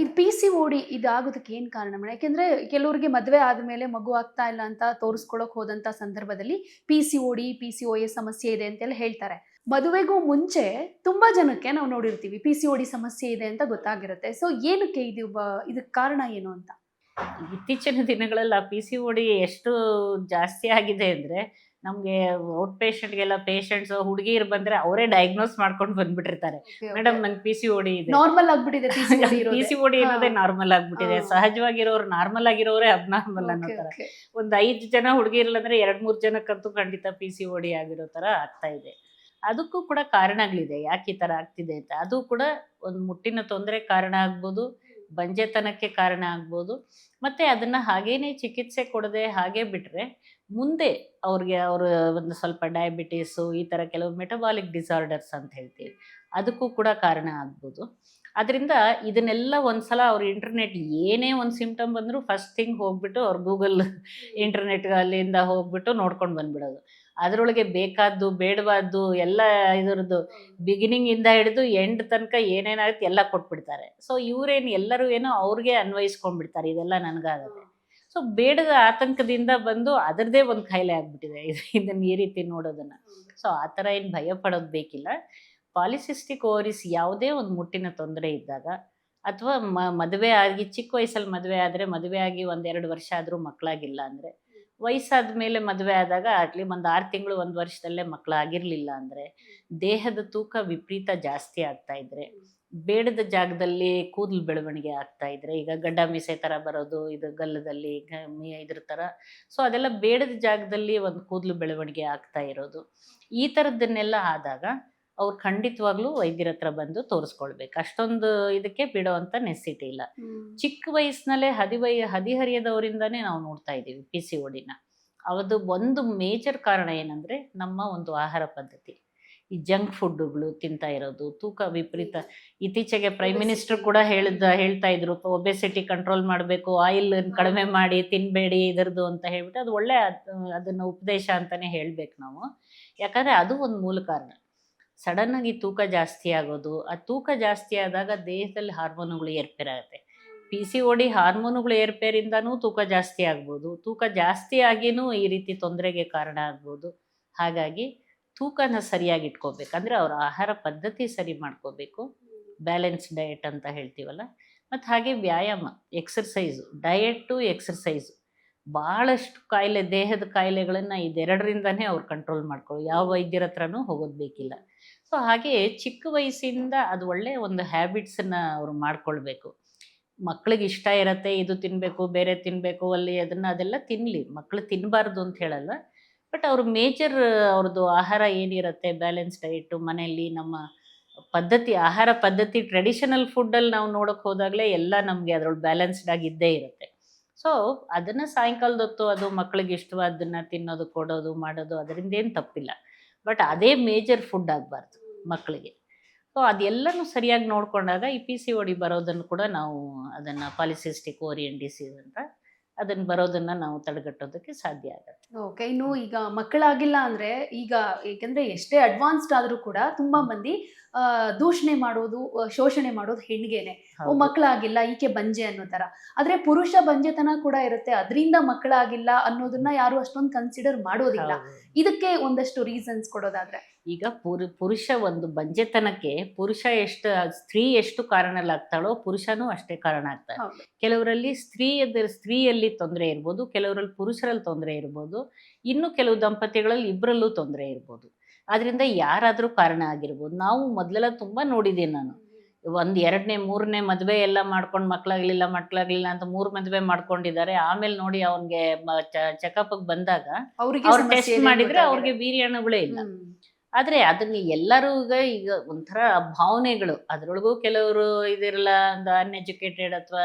ಇದು ಪಿ ಸಿ ಓಡಿ ಇದಾಗೋದಕ್ಕೆ ಏನು ಕಾರಣ ಮೇಡಮ್ ಯಾಕೆಂದ್ರೆ ಕೆಲವರಿಗೆ ಮದುವೆ ಆದಮೇಲೆ ಮಗು ಆಗ್ತಾ ಇಲ್ಲ ಅಂತ ತೋರಿಸ್ಕೊಳಕ್ ಹೋದಂತ ಸಂದರ್ಭದಲ್ಲಿ P C O D P C O A ಸಮಸ್ಯೆ ಇದೆ ಅಂತೆಲ್ಲ ಹೇಳ್ತಾರೆ. ಮದುವೆಗೂ ಮುಂಚೆ ತುಂಬಾ ಜನಕ್ಕೆ ನಾವು ನೋಡಿರ್ತೀವಿ ಪಿ ಸಿ ಓಡಿ ಸಮಸ್ಯೆ ಇದೆ ಅಂತ ಗೊತ್ತಾಗಿರುತ್ತೆ. ಸೊ ಏನಕ್ಕೆ ಇದು ಇದಕ್ಕೆ ಕಾರಣ ಏನು ಅಂತ? ಇತ್ತೀಚಿನ ದಿನಗಳಲ್ಲಿ ಪಿ ಸಿ ಓಡಿ ಎಷ್ಟು ಜಾಸ್ತಿ ಆಗಿದೆ ಅಂದರೆ ನಮಗೆ ಔಟ್ ಪೇಷಂಟ್ಗೆಲ್ಲ ಪೇಷಂಟ್ಸ್ ಹುಡುಗಿರು ಬಂದರೆ ಅವರೇ ಡಯಾಗ್ನೋಸ್ ಮಾಡ್ಕೊಂಡು ಬಂದ್ಬಿಟ್ಟಿರ್ತಾರೆ. ಮೇಡಮ್ ನಂಗೆ ಪಿ ಸಿ ಓಡಿ ಇದೆ. ನಾರ್ಮಲ್ ಆಗ್ಬಿಟ್ಟಿದೆ ಪಿ ಸಿ ಓಡಿ ಅನ್ನೋದೇ ನಾರ್ಮಲ್ ಆಗ್ಬಿಟ್ಟಿದೆ. ಸಹಜವಾಗಿರೋರು ನಾರ್ಮಲ್ ಆಗಿರೋರೇ ಅಬ್ನಾರ್ಮಲ್ ಅನ್ನೋ ಥರ ಒಂದು ಐದು ಜನ ಹುಡುಗಿರ್ಲಂದ್ರೆ ಎರಡು ಮೂರು ಜನಕ್ಕಂತೂ ಖಂಡಿತ ಪಿ ಸಿ ಓಡಿ ಆಗಿರೋ ಥರ ಆಗ್ತಾ ಇದೆ. ಅದಕ್ಕೂ ಕೂಡ ಕಾರಣಗಳಿದೆ. ಯಾಕೆ ಈ ಥರ ಆಗ್ತಿದೆ ಅಂತ? ಅದು ಕೂಡ ಒಂದು ಮುಟ್ಟಿನ ತೊಂದರೆ ಕಾರಣ ಆಗ್ಬೋದು ಬಂಜೆತನಕ್ಕೆ ಕಾರಣ ಆಗ್ಬೋದು. ಮತ್ತು ಅದನ್ನು ಹಾಗೇನೆ ಚಿಕಿತ್ಸೆ ಕೊಡದೆ ಹಾಗೆ ಬಿಟ್ಟರೆ ಮುಂದೆ ಅವ್ರಿಗೆ ಅವರು ಒಂದು ಸ್ವಲ್ಪ ಡಯಾಬಿಟೀಸು ಈ ಥರ ಕೆಲವು ಮೆಟಬಾಲಿಕ್ ಡಿಸಾರ್ಡರ್ಸ್ ಅಂತ ಹೇಳ್ತೀವಿ ಅದಕ್ಕೂ ಕೂಡ ಕಾರಣ ಆಗ್ಬೋದು. ಅದರಿಂದ ಇದನ್ನೆಲ್ಲ ಒಂದ್ಸಲ ಅವ್ರ ಇಂಟರ್ನೆಟ್ ಏನೇ ಒಂದು ಸಿಮ್ಟಮ್ ಬಂದರೂ ಫಸ್ಟ್ ಥಿಂಗ್ ಹೋಗ್ಬಿಟ್ಟು ಅವ್ರು ಗೂಗಲ್ ಇಂಟರ್ನೆಟ್ ಅಲ್ಲಿಂದ ಹೋಗ್ಬಿಟ್ಟು ನೋಡ್ಕೊಂಡು ಬಂದ್ಬಿಡೋದು. ಅದರೊಳಗೆ ಬೇಕಾದ್ದು ಬೇಡವಾದ್ದು ಎಲ್ಲ ಇದರದ್ದು ಬಿಗಿನಿಂಗಿಂದ ಹಿಡಿದು ಎಂಡ್ ತನಕ ಏನೇನಾಗುತ್ತೆ ಎಲ್ಲ ಕೊಟ್ಬಿಡ್ತಾರೆ. ಸೊ ಇವರೇನು ಎಲ್ಲರೂ ಏನೋ ಅವ್ರಿಗೆ ಅನ್ವಯಿಸ್ಕೊಂಡ್ಬಿಡ್ತಾರೆ ಇದೆಲ್ಲ ನನಗಾಗುತ್ತೆ. ಸೊ ಬೇಡದ ಆತಂಕದಿಂದ ಬಂದು ಅದರದೇ ಒಂದು ಕಾಯಿಲೆ ಆಗಿಬಿಟ್ಟಿದೆ. ಇದು ಇದನ್ನು ಈ ರೀತಿ ನೋಡೋದನ್ನ. ಸೊ ಆ ಥರ ಏನು ಭಯ ಪಡೋದು ಬೇಕಿಲ್ಲ. ಪಾಲಿಸಿಸ್ಟಿಕ್ ಓರಿಸ್ ಯಾವುದೇ ಒಂದು ಮುಟ್ಟಿನ ತೊಂದರೆ ಇದ್ದಾಗ ಅಥವಾ ಮ ಮದುವೆ ಆಗಿ ಚಿಕ್ಕ ವಯಸ್ಸಲ್ಲಿ ಮದುವೆ ಆದರೆ ಮದುವೆ ಆಗಿ ಒಂದೆರಡು ವರ್ಷ ಆದರೂ ಮಕ್ಕಳಾಗಿಲ್ಲ ಅಂದರೆ ವಯಸ್ಸಾದ ಮೇಲೆ ಮದುವೆ ಆದಾಗ ಆಗಲಿ ಒಂದು ಆರು ತಿಂಗಳು, ಒಂದು ವರ್ಷದಲ್ಲೇ ಮಕ್ಕಳಾಗಿರಲಿಲ್ಲ ಅಂದರೆ ದೇಹದ ತೂಕ ವಿಪರೀತ ಜಾಸ್ತಿ ಆಗ್ತಾ ಇದ್ರೆ, ಬೇಡದ ಜಾಗದಲ್ಲಿ ಕೂದಲು ಬೆಳವಣಿಗೆ ಆಗ್ತಾ ಇದ್ರೆ, ಈಗ ಗಡ್ಡ ಮೀಸೆ ಥರ ಬರೋದು, ಇದು ಗಲ್ಲದಲ್ಲಿ ಇದ್ರ ಥರ ಸೊ ಅದೆಲ್ಲ ಬೇಡದ ಜಾಗದಲ್ಲಿ ಒಂದು ಕೂದಲು ಬೆಳವಣಿಗೆ ಆಗ್ತಾ ಇರೋದು. ಈ ಥರದ್ದನ್ನೆಲ್ಲ ಆದಾಗ ಅವ್ರು ಖಂಡಿತವಾಗ್ಲೂ ವೈದ್ಯರ ಹತ್ರ ಬಂದು ತೋರಿಸ್ಕೊಳ್ಬೇಕು. ಅಷ್ಟೊಂದು ಇದಕ್ಕೆ ಬಿಡೋ ಅಂತ ನೆಸಿಟಿ ಇಲ್ಲ. ಚಿಕ್ಕ ವಯಸ್ಸಿನಲ್ಲೇ ಹದಿವೈ ಹದಿಹರಿಯದವರಿಂದನೇ ನಾವು ನೋಡ್ತಾ ಇದ್ದೀವಿ ಪಿ ಸಿ ಓಡಿನ ಅದು ಒಂದು ಮೇಜರ್ ಕಾರಣ ಏನಂದರೆ ನಮ್ಮ ಒಂದು ಆಹಾರ ಪದ್ಧತಿ. ಈ ಜಂಕ್ ಫುಡ್ಗಳು ತಿಂತಾ ಇರೋದು ತೂಕ ವಿಪರೀತ. ಇತ್ತೀಚೆಗೆ ಪ್ರೈಮ್ ಮಿನಿಸ್ಟರ್ ಕೂಡ ಹೇಳಿದ ಹೇಳ್ತಾ ಇದ್ರು ಒಬೆಸಿಟಿ ಕಂಟ್ರೋಲ್ ಮಾಡಬೇಕು ಆಯಿಲ್ ಕಡಿಮೆ ಮಾಡಿ ತಿನ್ಬೇಡಿ ಇದರದು ಅಂತ ಹೇಳ್ಬಿಟ್ಟು ಅದು ಒಳ್ಳೆ ಅದ್- ಅದನ್ನ ಉಪದೇಶ ಅಂತಾನೆ ಹೇಳ್ಬೇಕು ನಾವು. ಯಾಕಂದ್ರೆ ಅದು ಒಂದು ಮೂಲ ಕಾರಣ. ಸಡನ್ ಆಗಿ ತೂಕ ಜಾಸ್ತಿ ಆಗೋದು, ಆ ತೂಕ ಜಾಸ್ತಿ ಆದಾಗ ದೇಹದಲ್ಲಿ ಹಾರ್ಮೋನುಗಳು ಏರ್ಪೇರಾಗುತ್ತೆ ಪಿ ಸಿ ಓಡಿ ಹಾರ್ಮೋನುಗಳು ಏರ್ಪೇರಿಂದನೂ ತೂಕ ಜಾಸ್ತಿ ಆಗ್ಬೋದು. ತೂಕ ಜಾಸ್ತಿ ಆಗಿನೂ ಈ ರೀತಿ ತೊಂದರೆಗೆ ಕಾರಣ ಆಗ್ಬೋದು. ಹಾಗಾಗಿ ತೂಕನ ಸರಿಯಾಗಿ ಇಟ್ಕೋಬೇಕಂದ್ರೆ ಅವರ ಆಹಾರ ಪದ್ಧತಿ ಸರಿ ಮಾಡ್ಕೋಬೇಕು. ಬ್ಯಾಲೆನ್ಸ್ ಡಯಟ್ ಅಂತ ಹೇಳ್ತೀವಲ್ಲ. ಮತ್ತು ಹಾಗೆ ವ್ಯಾಯಾಮ ಎಕ್ಸರ್ಸೈಸು ಡಯೆಟ್ಟು ಎಕ್ಸರ್ಸೈಸು ಭಾಳಷ್ಟು ಕಾಯಿಲೆ, ದೇಹದ ಕಾಯಿಲೆಗಳನ್ನು ಇದೆರಡರಿಂದನೇ ಅವ್ರು ಕಂಟ್ರೋಲ್ ಮಾಡ್ಕೊಳ್ಳೋ ಯಾವ ವೈದ್ಯರ ಹತ್ರನೂ ಹೋಗೋದು ಬೇಕಿಲ್ಲ. ಸೊ ಹಾಗೆ ಚಿಕ್ಕ ವಯಸ್ಸಿಂದ ಅದು ಒಳ್ಳೆಯ ಒಂದು ಹ್ಯಾಬಿಟ್ಸನ್ನು ಅವರು ಮಾಡ್ಕೊಳ್ಬೇಕು. ಮಕ್ಳಿಗೆ ಇಷ್ಟ ಇರತ್ತೆ, ಇದು ತಿನ್ನಬೇಕು ಬೇರೆ ತಿನ್ನಬೇಕು ಅಲ್ಲಿ ಅದನ್ನು ಅದೆಲ್ಲ ತಿನ್ನಲಿ ಮಕ್ಕಳು ತಿನ್ನಬಾರ್ದು ಅಂತ ಹೇಳಲ್ಲ. ಬಟ್ ಅವ್ರ ಮೇಜರ್ ಅವ್ರದ್ದು ಆಹಾರ ಏನಿರುತ್ತೆ, ಬ್ಯಾಲೆನ್ಸ್ ಡಯಟು ಮನೆಯಲ್ಲಿ ನಮ್ಮ ಪದ್ಧತಿ, ಆಹಾರ ಪದ್ಧತಿ, ಟ್ರೆಡಿಷನಲ್ ಫುಡ್ಡಲ್ಲಿ ನಾವು ನೋಡೋಕೆ ಹೋದಾಗಲೇ ಎಲ್ಲ ನಮಗೆ ಅದ್ರೊಳಗೆ ಬ್ಯಾಲೆನ್ಸ್ಡ್ ಆಗಿ ಇದ್ದೇ ಇರುತ್ತೆ. ಸೊ ಅದನ್ನು ಸಾಯಂಕಾಲದ ಹೊತ್ತು ಅದು ಮಕ್ಕಳಿಗೆ ಇಷ್ಟವಾದ್ದನ್ನು ತಿನ್ನೋದು, ಕೊಡೋದು, ಮಾಡೋದು, ಅದರಿಂದ ಏನು ತಪ್ಪಿಲ್ಲ. ಬಟ್ ಅದೇ ಮೇಜರ್ ಫುಡ್ ಆಗಬಾರ್ದು ಮಕ್ಕಳಿಗೆ ಸೊ ಅದೆಲ್ಲನೂ ಸರಿಯಾಗಿ ನೋಡಿಕೊಂಡಾಗ ಈ ಪಿ ಸಿ ಒಡಿ ಬರೋದನ್ನು ಕೂಡ ನಾವು ಅದನ್ನು ಪಾಲಿಸಿಸ್ಟಿಕ್ ಓರಿಯನ್ ಡಿಸೀಸ್ ಅಂತ ಅದನ್ನು ಬರೋದನ್ನು ನಾವು ತಡೆಗಟ್ಟೋದಕ್ಕೆ ಸಾಧ್ಯ ಆಗುತ್ತೆ. ಓಕೆ ಇನ್ನು ಈಗ ಮಕ್ಕಳಾಗಿಲ್ಲ ಅಂದರೆ ಈಗ ಏಕೆಂದರೆ ಎಷ್ಟೇ ಅಡ್ವಾನ್ಸ್ಡ್ ಆದರೂ ಕೂಡ ತುಂಬ ಮಂದಿ ದೂಷಣೆ ಮಾಡೋದು ಶೋಷಣೆ ಮಾಡೋದು ಹೆಣ್ಗೆನೆ. ಓ. ಮಕ್ಕಳಾಗಿಲ್ಲ ಈಕೆ ಬಂಜೆ ಅನ್ನೋ ತರ ಆದ್ರೆ ಪುರುಷ ಬಂಜೆತನ ಕೂಡ ಇರುತ್ತೆ. ಅದರಿಂದ ಮಕ್ಕಳಾಗಿಲ್ಲ ಅನ್ನೋದನ್ನ ಯಾರು ಅಷ್ಟೊಂದು ಕನ್ಸಿಡರ್ ಮಾಡೋದಿಲ್ಲ. ಇದಕ್ಕೆ ಒಂದಷ್ಟು ರೀಸನ್ಸ್ ಕೊಡೋದಾದ್ರೆ. ಈಗ ಪುರು ಪುರುಷ ಒಂದು ಬಂಜೆತನಕ್ಕೆ ಪುರುಷ ಎಷ್ಟು ಸ್ತ್ರೀ ಎಷ್ಟು ಕಾರಣಲಾಗ್ತಾಳೋ ಪುರುಷನೂ ಅಷ್ಟೇ ಕಾರಣ ಆಗ್ತಾಳೆ. ಕೆಲವರಲ್ಲಿ ಸ್ತ್ರೀಯದ ಸ್ತ್ರೀಯಲ್ಲಿ ತೊಂದರೆ ಇರ್ಬೋದು ಕೆಲವರಲ್ಲಿ ಪುರುಷರಲ್ಲಿ ತೊಂದರೆ ಇರ್ಬೋದು ಇನ್ನು ಕೆಲವು ದಂಪತಿಗಳಲ್ಲಿ ಇಬ್ಬರಲ್ಲೂ ತೊಂದರೆ ಇರ್ಬೋದು. ಆದ್ರಿಂದ ಯಾರಾದರೂ ಕಾರಣ ಆಗಿರ್ಬೋದು. ನಾವು ಮೊದಲೆಲ್ಲ ತುಂಬ ನೋಡಿದ್ದೀನಿ ನಾನು. ಒಂದು ಎರಡನೇ ಮೂರನೇ ಮದುವೆ ಎಲ್ಲ ಮಾಡ್ಕೊಂಡು ಮಕ್ಕಳಾಗ್ಲಿಲ್ಲ ಮಕ್ಕಳಾಗ್ಲಿಲ್ಲ ಅಂತ ಮೂರು ಮದುವೆ ಮಾಡ್ಕೊಂಡಿದ್ದಾರೆ. ಆಮೇಲೆ ನೋಡಿ ಅವನಿಗೆ ಚೆಕಪ್ಗೆ ಬಂದಾಗ ಅವ್ರಿಗೆ ಅವ್ರು ಟೆಸ್ಟ್ ಮಾಡಿದ್ರೆ ಅವ್ರಿಗೆ ವೀರ್ಯಾಣುಗಳೇ ಇಲ್ಲ. ಆದ್ರೆ ಅದನ್ನ ಎಲ್ಲರೂ ಈಗ ಈಗ ಒಂಥರ ಭಾವನೆಗಳು. ಅದ್ರೊಳಗೂ ಕೆಲವರು ಇದಿರಲ್ಲ ಒಂದು ಅನ್ಎಜುಕೇಟೆಡ್ ಅಥವಾ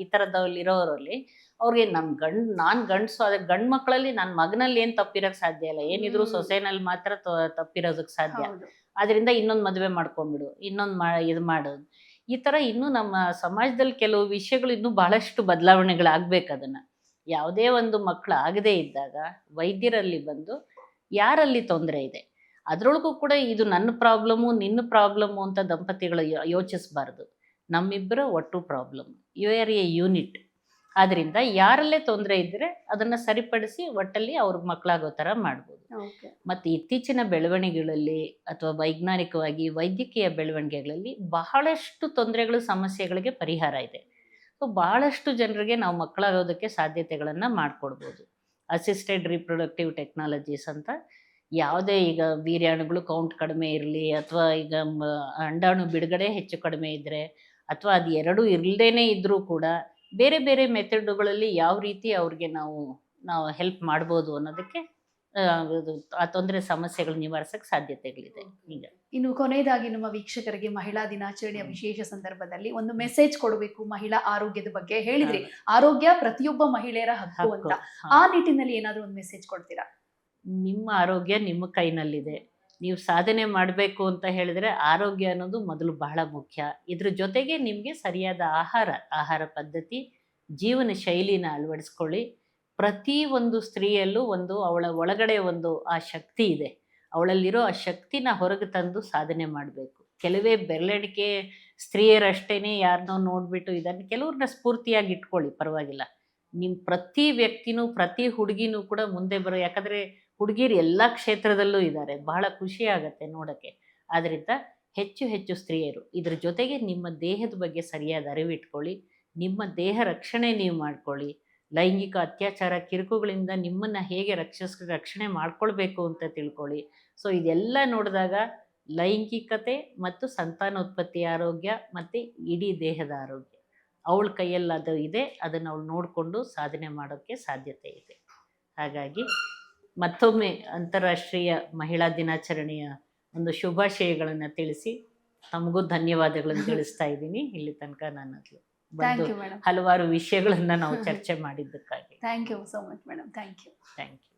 ಈ ಥರದವ್ರಲ್ಲಿ ಇರೋರಲ್ಲಿ ಅವ್ರಿಗೆ ನನ್ ಗಂಡ್ ನಾನ್ ಗಂಡ್ಸು ಅದೇ ಗಂಡ್ ಮಕ್ಕಳಲ್ಲಿ ನನ್ನ ಮಗನಲ್ಲಿ ಏನ್ ತಪ್ಪಿರಕ್ ಸಾಧ್ಯ ಇಲ್ಲ. ಏನಿದ್ರು. ಸೊಸೆನಲ್ಲಿ ಮಾತ್ರ ತ- ತಪ್ಪಿರೋದಕ್ ಸಾಧ್ಯ. ಆದ್ರಿಂದ ಅದರಿಂದ ಇನ್ನೊಂದು ಮದುವೆ ಮಾಡ್ಕೊಂಡ್ಬಿಡು ಇನ್ನೊಂದು ಮಾ ಇದು ಮಾಡು ಈ ಥರ ಇನ್ನೂ ನಮ್ಮ ಸಮಾಜದಲ್ಲಿ ಕೆಲವು ವಿಷಯಗಳು ಇನ್ನೂ ಬಹಳಷ್ಟು ಬದಲಾವಣೆಗಳಾಗ್ಬೇಕು ಅದನ್ನ. ಯಾವುದೇ ಒಂದು ಮಕ್ಕಳು ಆಗದೇ ಇದ್ದಾಗ ವೈದ್ಯರಲ್ಲಿ ಬಂದು ಯಾರಲ್ಲಿ ತೊಂದರೆ ಇದೆ? ಅದರೊಳಗೂ ಕೂಡ ಇದು ನನ್ನ ಪ್ರಾಬ್ಲಮ್ಮು ನಿನ್ನ ಪ್ರಾಬ್ಲಮ್ಮು ಅಂತ ದಂಪತಿಗಳು ಯೋ- ಯೋಚಿಸ್ಬಾರ್ದು. ನಮ್ಮಿಬ್ಬರ ಒಟ್ಟು problem. You are a unit. ಆದ್ರಿಂದ ಯಾರಲ್ಲೇ ತೊಂದರೆ ಇದ್ದರೆ ಅದನ್ನ ಸರಿಪಡಿಸಿ ಒಟ್ಟಲ್ಲಿ ಅವ್ರ ಮಕ್ಕಳಾಗೋ ತರ ಮಾಡ್ಬೋದು. ಮತ್ತೆ ಇತ್ತೀಚಿನ ಬೆಳವಣಿಗೆಗಳಲ್ಲಿ ಅಥವಾ ವೈಜ್ಞಾನಿಕವಾಗಿ ವೈದ್ಯಕೀಯ ಬೆಳವಣಿಗೆಗಳಲ್ಲಿ ಬಹಳಷ್ಟು ತೊಂದರೆಗಳು ಸಮಸ್ಯೆಗಳಿಗೆ ಪರಿಹಾರ ಇದೆ. ಸೊ ಬಹಳಷ್ಟು ಜನರಿಗೆ ನಾವು ಮಕ್ಕಳಾಗೋದಕ್ಕೆ ಸಾಧ್ಯತೆಗಳನ್ನು ಮಾಡಿಕೊಡ್ಬೋದು. ಅಸಿಸ್ಟೆಡ್ ರಿಪ್ರೊಡಕ್ಟಿವ್ ಟೆಕ್ನಾಲಜೀಸ್ ಅಂತ ಯಾವುದೇ ಈಗ ವೀರ್ಯಾಣುಗಳು ಕೌಂಟ್ ಕಡಿಮೆ ಇರಲಿ ಅಥವಾ ಈಗ ಮ- ಅಂಡಾಣು ಬಿಡುಗಡೆ ಹೆಚ್ಚು ಕಡಿಮೆ ಇದ್ದರೆ ಅಥವಾ ಅದು ಎರಡೂ ಇರದೇನೆ ಇದ್ದರೂ ಕೂಡ ಬೇರೆ ಬೇರೆ ಮೆಥಡ್ಗಳಲ್ಲಿ ಯಾವ ರೀತಿ ಅವ್ರಿಗೆ ನಾವು ನಾವು ಹೆಲ್ಪ್ ಮಾಡ್ಬೋದು ಅನ್ನೋದಕ್ಕೆ ಆ, ತೊಂದರೆ ಸಮಸ್ಯೆಗಳು ನಿವಾರಿಸಕ್ಕೆ ಸಾಧ್ಯತೆಗಳಿದೆ. ಈಗ. ಇನ್ನು ಕೊನೆಯದಾಗಿ ನಮ್ಮ ವೀಕ್ಷಕರಿಗೆ ಮಹಿಳಾ ದಿನಾಚರಣೆಯ ವಿಶೇಷ ಸಂದರ್ಭದಲ್ಲಿ ಒಂದು ಮೆಸೇಜ್ ಕೊಡಬೇಕು ಮಹಿಳಾ ಆರೋಗ್ಯದ ಬಗ್ಗೆ. ಹೇಳಿದ್ರಿ ಆರೋಗ್ಯ ಪ್ರತಿಯೊಬ್ಬ ಮಹಿಳೆಯರ ಹಕ್ಕು. ಅಂತ. ಆ ನಿಟ್ಟಿನಲ್ಲಿ ಏನಾದರೂ ಒಂದು ಮೆಸೇಜ್ ಕೊಡ್ತೀರಾ? ನಿಮ್ಮ ಆರೋಗ್ಯ ನಿಮ್ಮ ಕೈನಲ್ಲಿದೆ. ನೀವು ಸಾಧನೆ ಮಾಡಬೇಕು ಅಂತ ಹೇಳಿದ್ರೆ ಆರೋಗ್ಯ ಅನ್ನೋದು ಮೊದಲು ಬಹಳ ಮುಖ್ಯ. ಇದ್ರ ಜೊತೆಗೆ ನಿಮಗೆ ಸರಿಯಾದ ಆಹಾರ ಆಹಾರ ಪದ್ಧತಿ, ಜೀವನ ಶೈಲಿನ ಅಳವಡಿಸ್ಕೊಳ್ಳಿ. ಪ್ರತಿ ಒಂದು ಸ್ತ್ರೀಯಲ್ಲೂ ಒಂದು ಅವಳ ಒಳಗಡೆ ಒಂದು ಆ ಶಕ್ತಿ ಇದೆ. ಅವಳಲ್ಲಿರೋ ಆ ಶಕ್ತಿನ ಹೊರಗೆ ತಂದು ಸಾಧನೆ ಮಾಡಬೇಕು. ಕೆಲವೇ ಬೆರಳೆಣಿಕೆ ಸ್ತ್ರೀಯರಷ್ಟೇ ಯಾರನ್ನೋ ನೋಡ್ಬಿಟ್ಟು ಇದನ್ನು ಕೆಲವ್ರನ್ನ ಸ್ಫೂರ್ತಿಯಾಗಿ ಇಟ್ಕೊಳ್ಳಿ, ಪರವಾಗಿಲ್ಲ. ನಿಮ್ಮ ಪ್ರತಿ ವ್ಯಕ್ತಿನೂ, ಪ್ರತಿ ಹುಡುಗಿನೂ ಕೂಡ ಮುಂದೆ ಬರೋ, ಯಾಕಂದರೆ ಹುಡುಗಿರು ಎಲ್ಲ ಕ್ಷೇತ್ರದಲ್ಲೂ ಇದ್ದಾರೆ ಬಹಳ ಖುಷಿ ಆಗತ್ತೆ ನೋಡೋಕ್ಕೆ. ಆದ್ದರಿಂದ ಹೆಚ್ಚು ಹೆಚ್ಚು ಸ್ತ್ರೀಯರು, ಇದ್ರ ಜೊತೆಗೆ ನಿಮ್ಮ ದೇಹದ ಬಗ್ಗೆ ಸರಿಯಾದ ಅರಿವಿಟ್ಕೊಳ್ಳಿ. ನಿಮ್ಮ ದೇಹ ರಕ್ಷಣೆ ನೀವು ಮಾಡ್ಕೊಳ್ಳಿ. ಲೈಂಗಿಕ ಅತ್ಯಾಚಾರ, ಕಿರುಕುಗಳಿಂದ ನಿಮ್ಮನ್ನು ಹೇಗೆ ರಕ್ಷಿಸ್ ರಕ್ಷಣೆ ಮಾಡ್ಕೊಳ್ಬೇಕು ಅಂತ ತಿಳ್ಕೊಳ್ಳಿ. ಸೊ, ಇದೆಲ್ಲ ನೋಡಿದಾಗ ಲೈಂಗಿಕತೆ ಮತ್ತು ಸಂತಾನೋತ್ಪತ್ತಿ ಆರೋಗ್ಯ ಮತ್ತು ಇಡೀ ದೇಹದ ಆರೋಗ್ಯ. ಅವಳ ಕೈಯಲ್ಲಿ ಅದು ಇದೆ, ಅದನ್ನು ಅವಳು ನೋಡಿಕೊಂಡು ಸಾಧನೆ ಮಾಡೋಕ್ಕೆ ಸಾಧ್ಯತೆ ಇದೆ. ಹಾಗಾಗಿ ಮತ್ತೊಮ್ಮೆ ಅಂತಾರಾಷ್ಟ್ರೀಯ ಮಹಿಳಾ ದಿನಾಚರಣೆಯ ಒಂದು ಶುಭಾಶಯಗಳನ್ನು ತಿಳಿಸಿ ತಮಗೂ ಧನ್ಯವಾದಗಳನ್ನು ತಿಳಿಸ್ತಾ ಇದ್ದೀನಿ. ಇಲ್ಲಿ ತನಕ ನಾನು ಹಲವಾರು ವಿಷಯಗಳನ್ನ ನಾವು ಚರ್ಚೆ ಮಾಡಿದ್ದಕ್ಕಾಗಿ. Thank you so much madam thank you thank you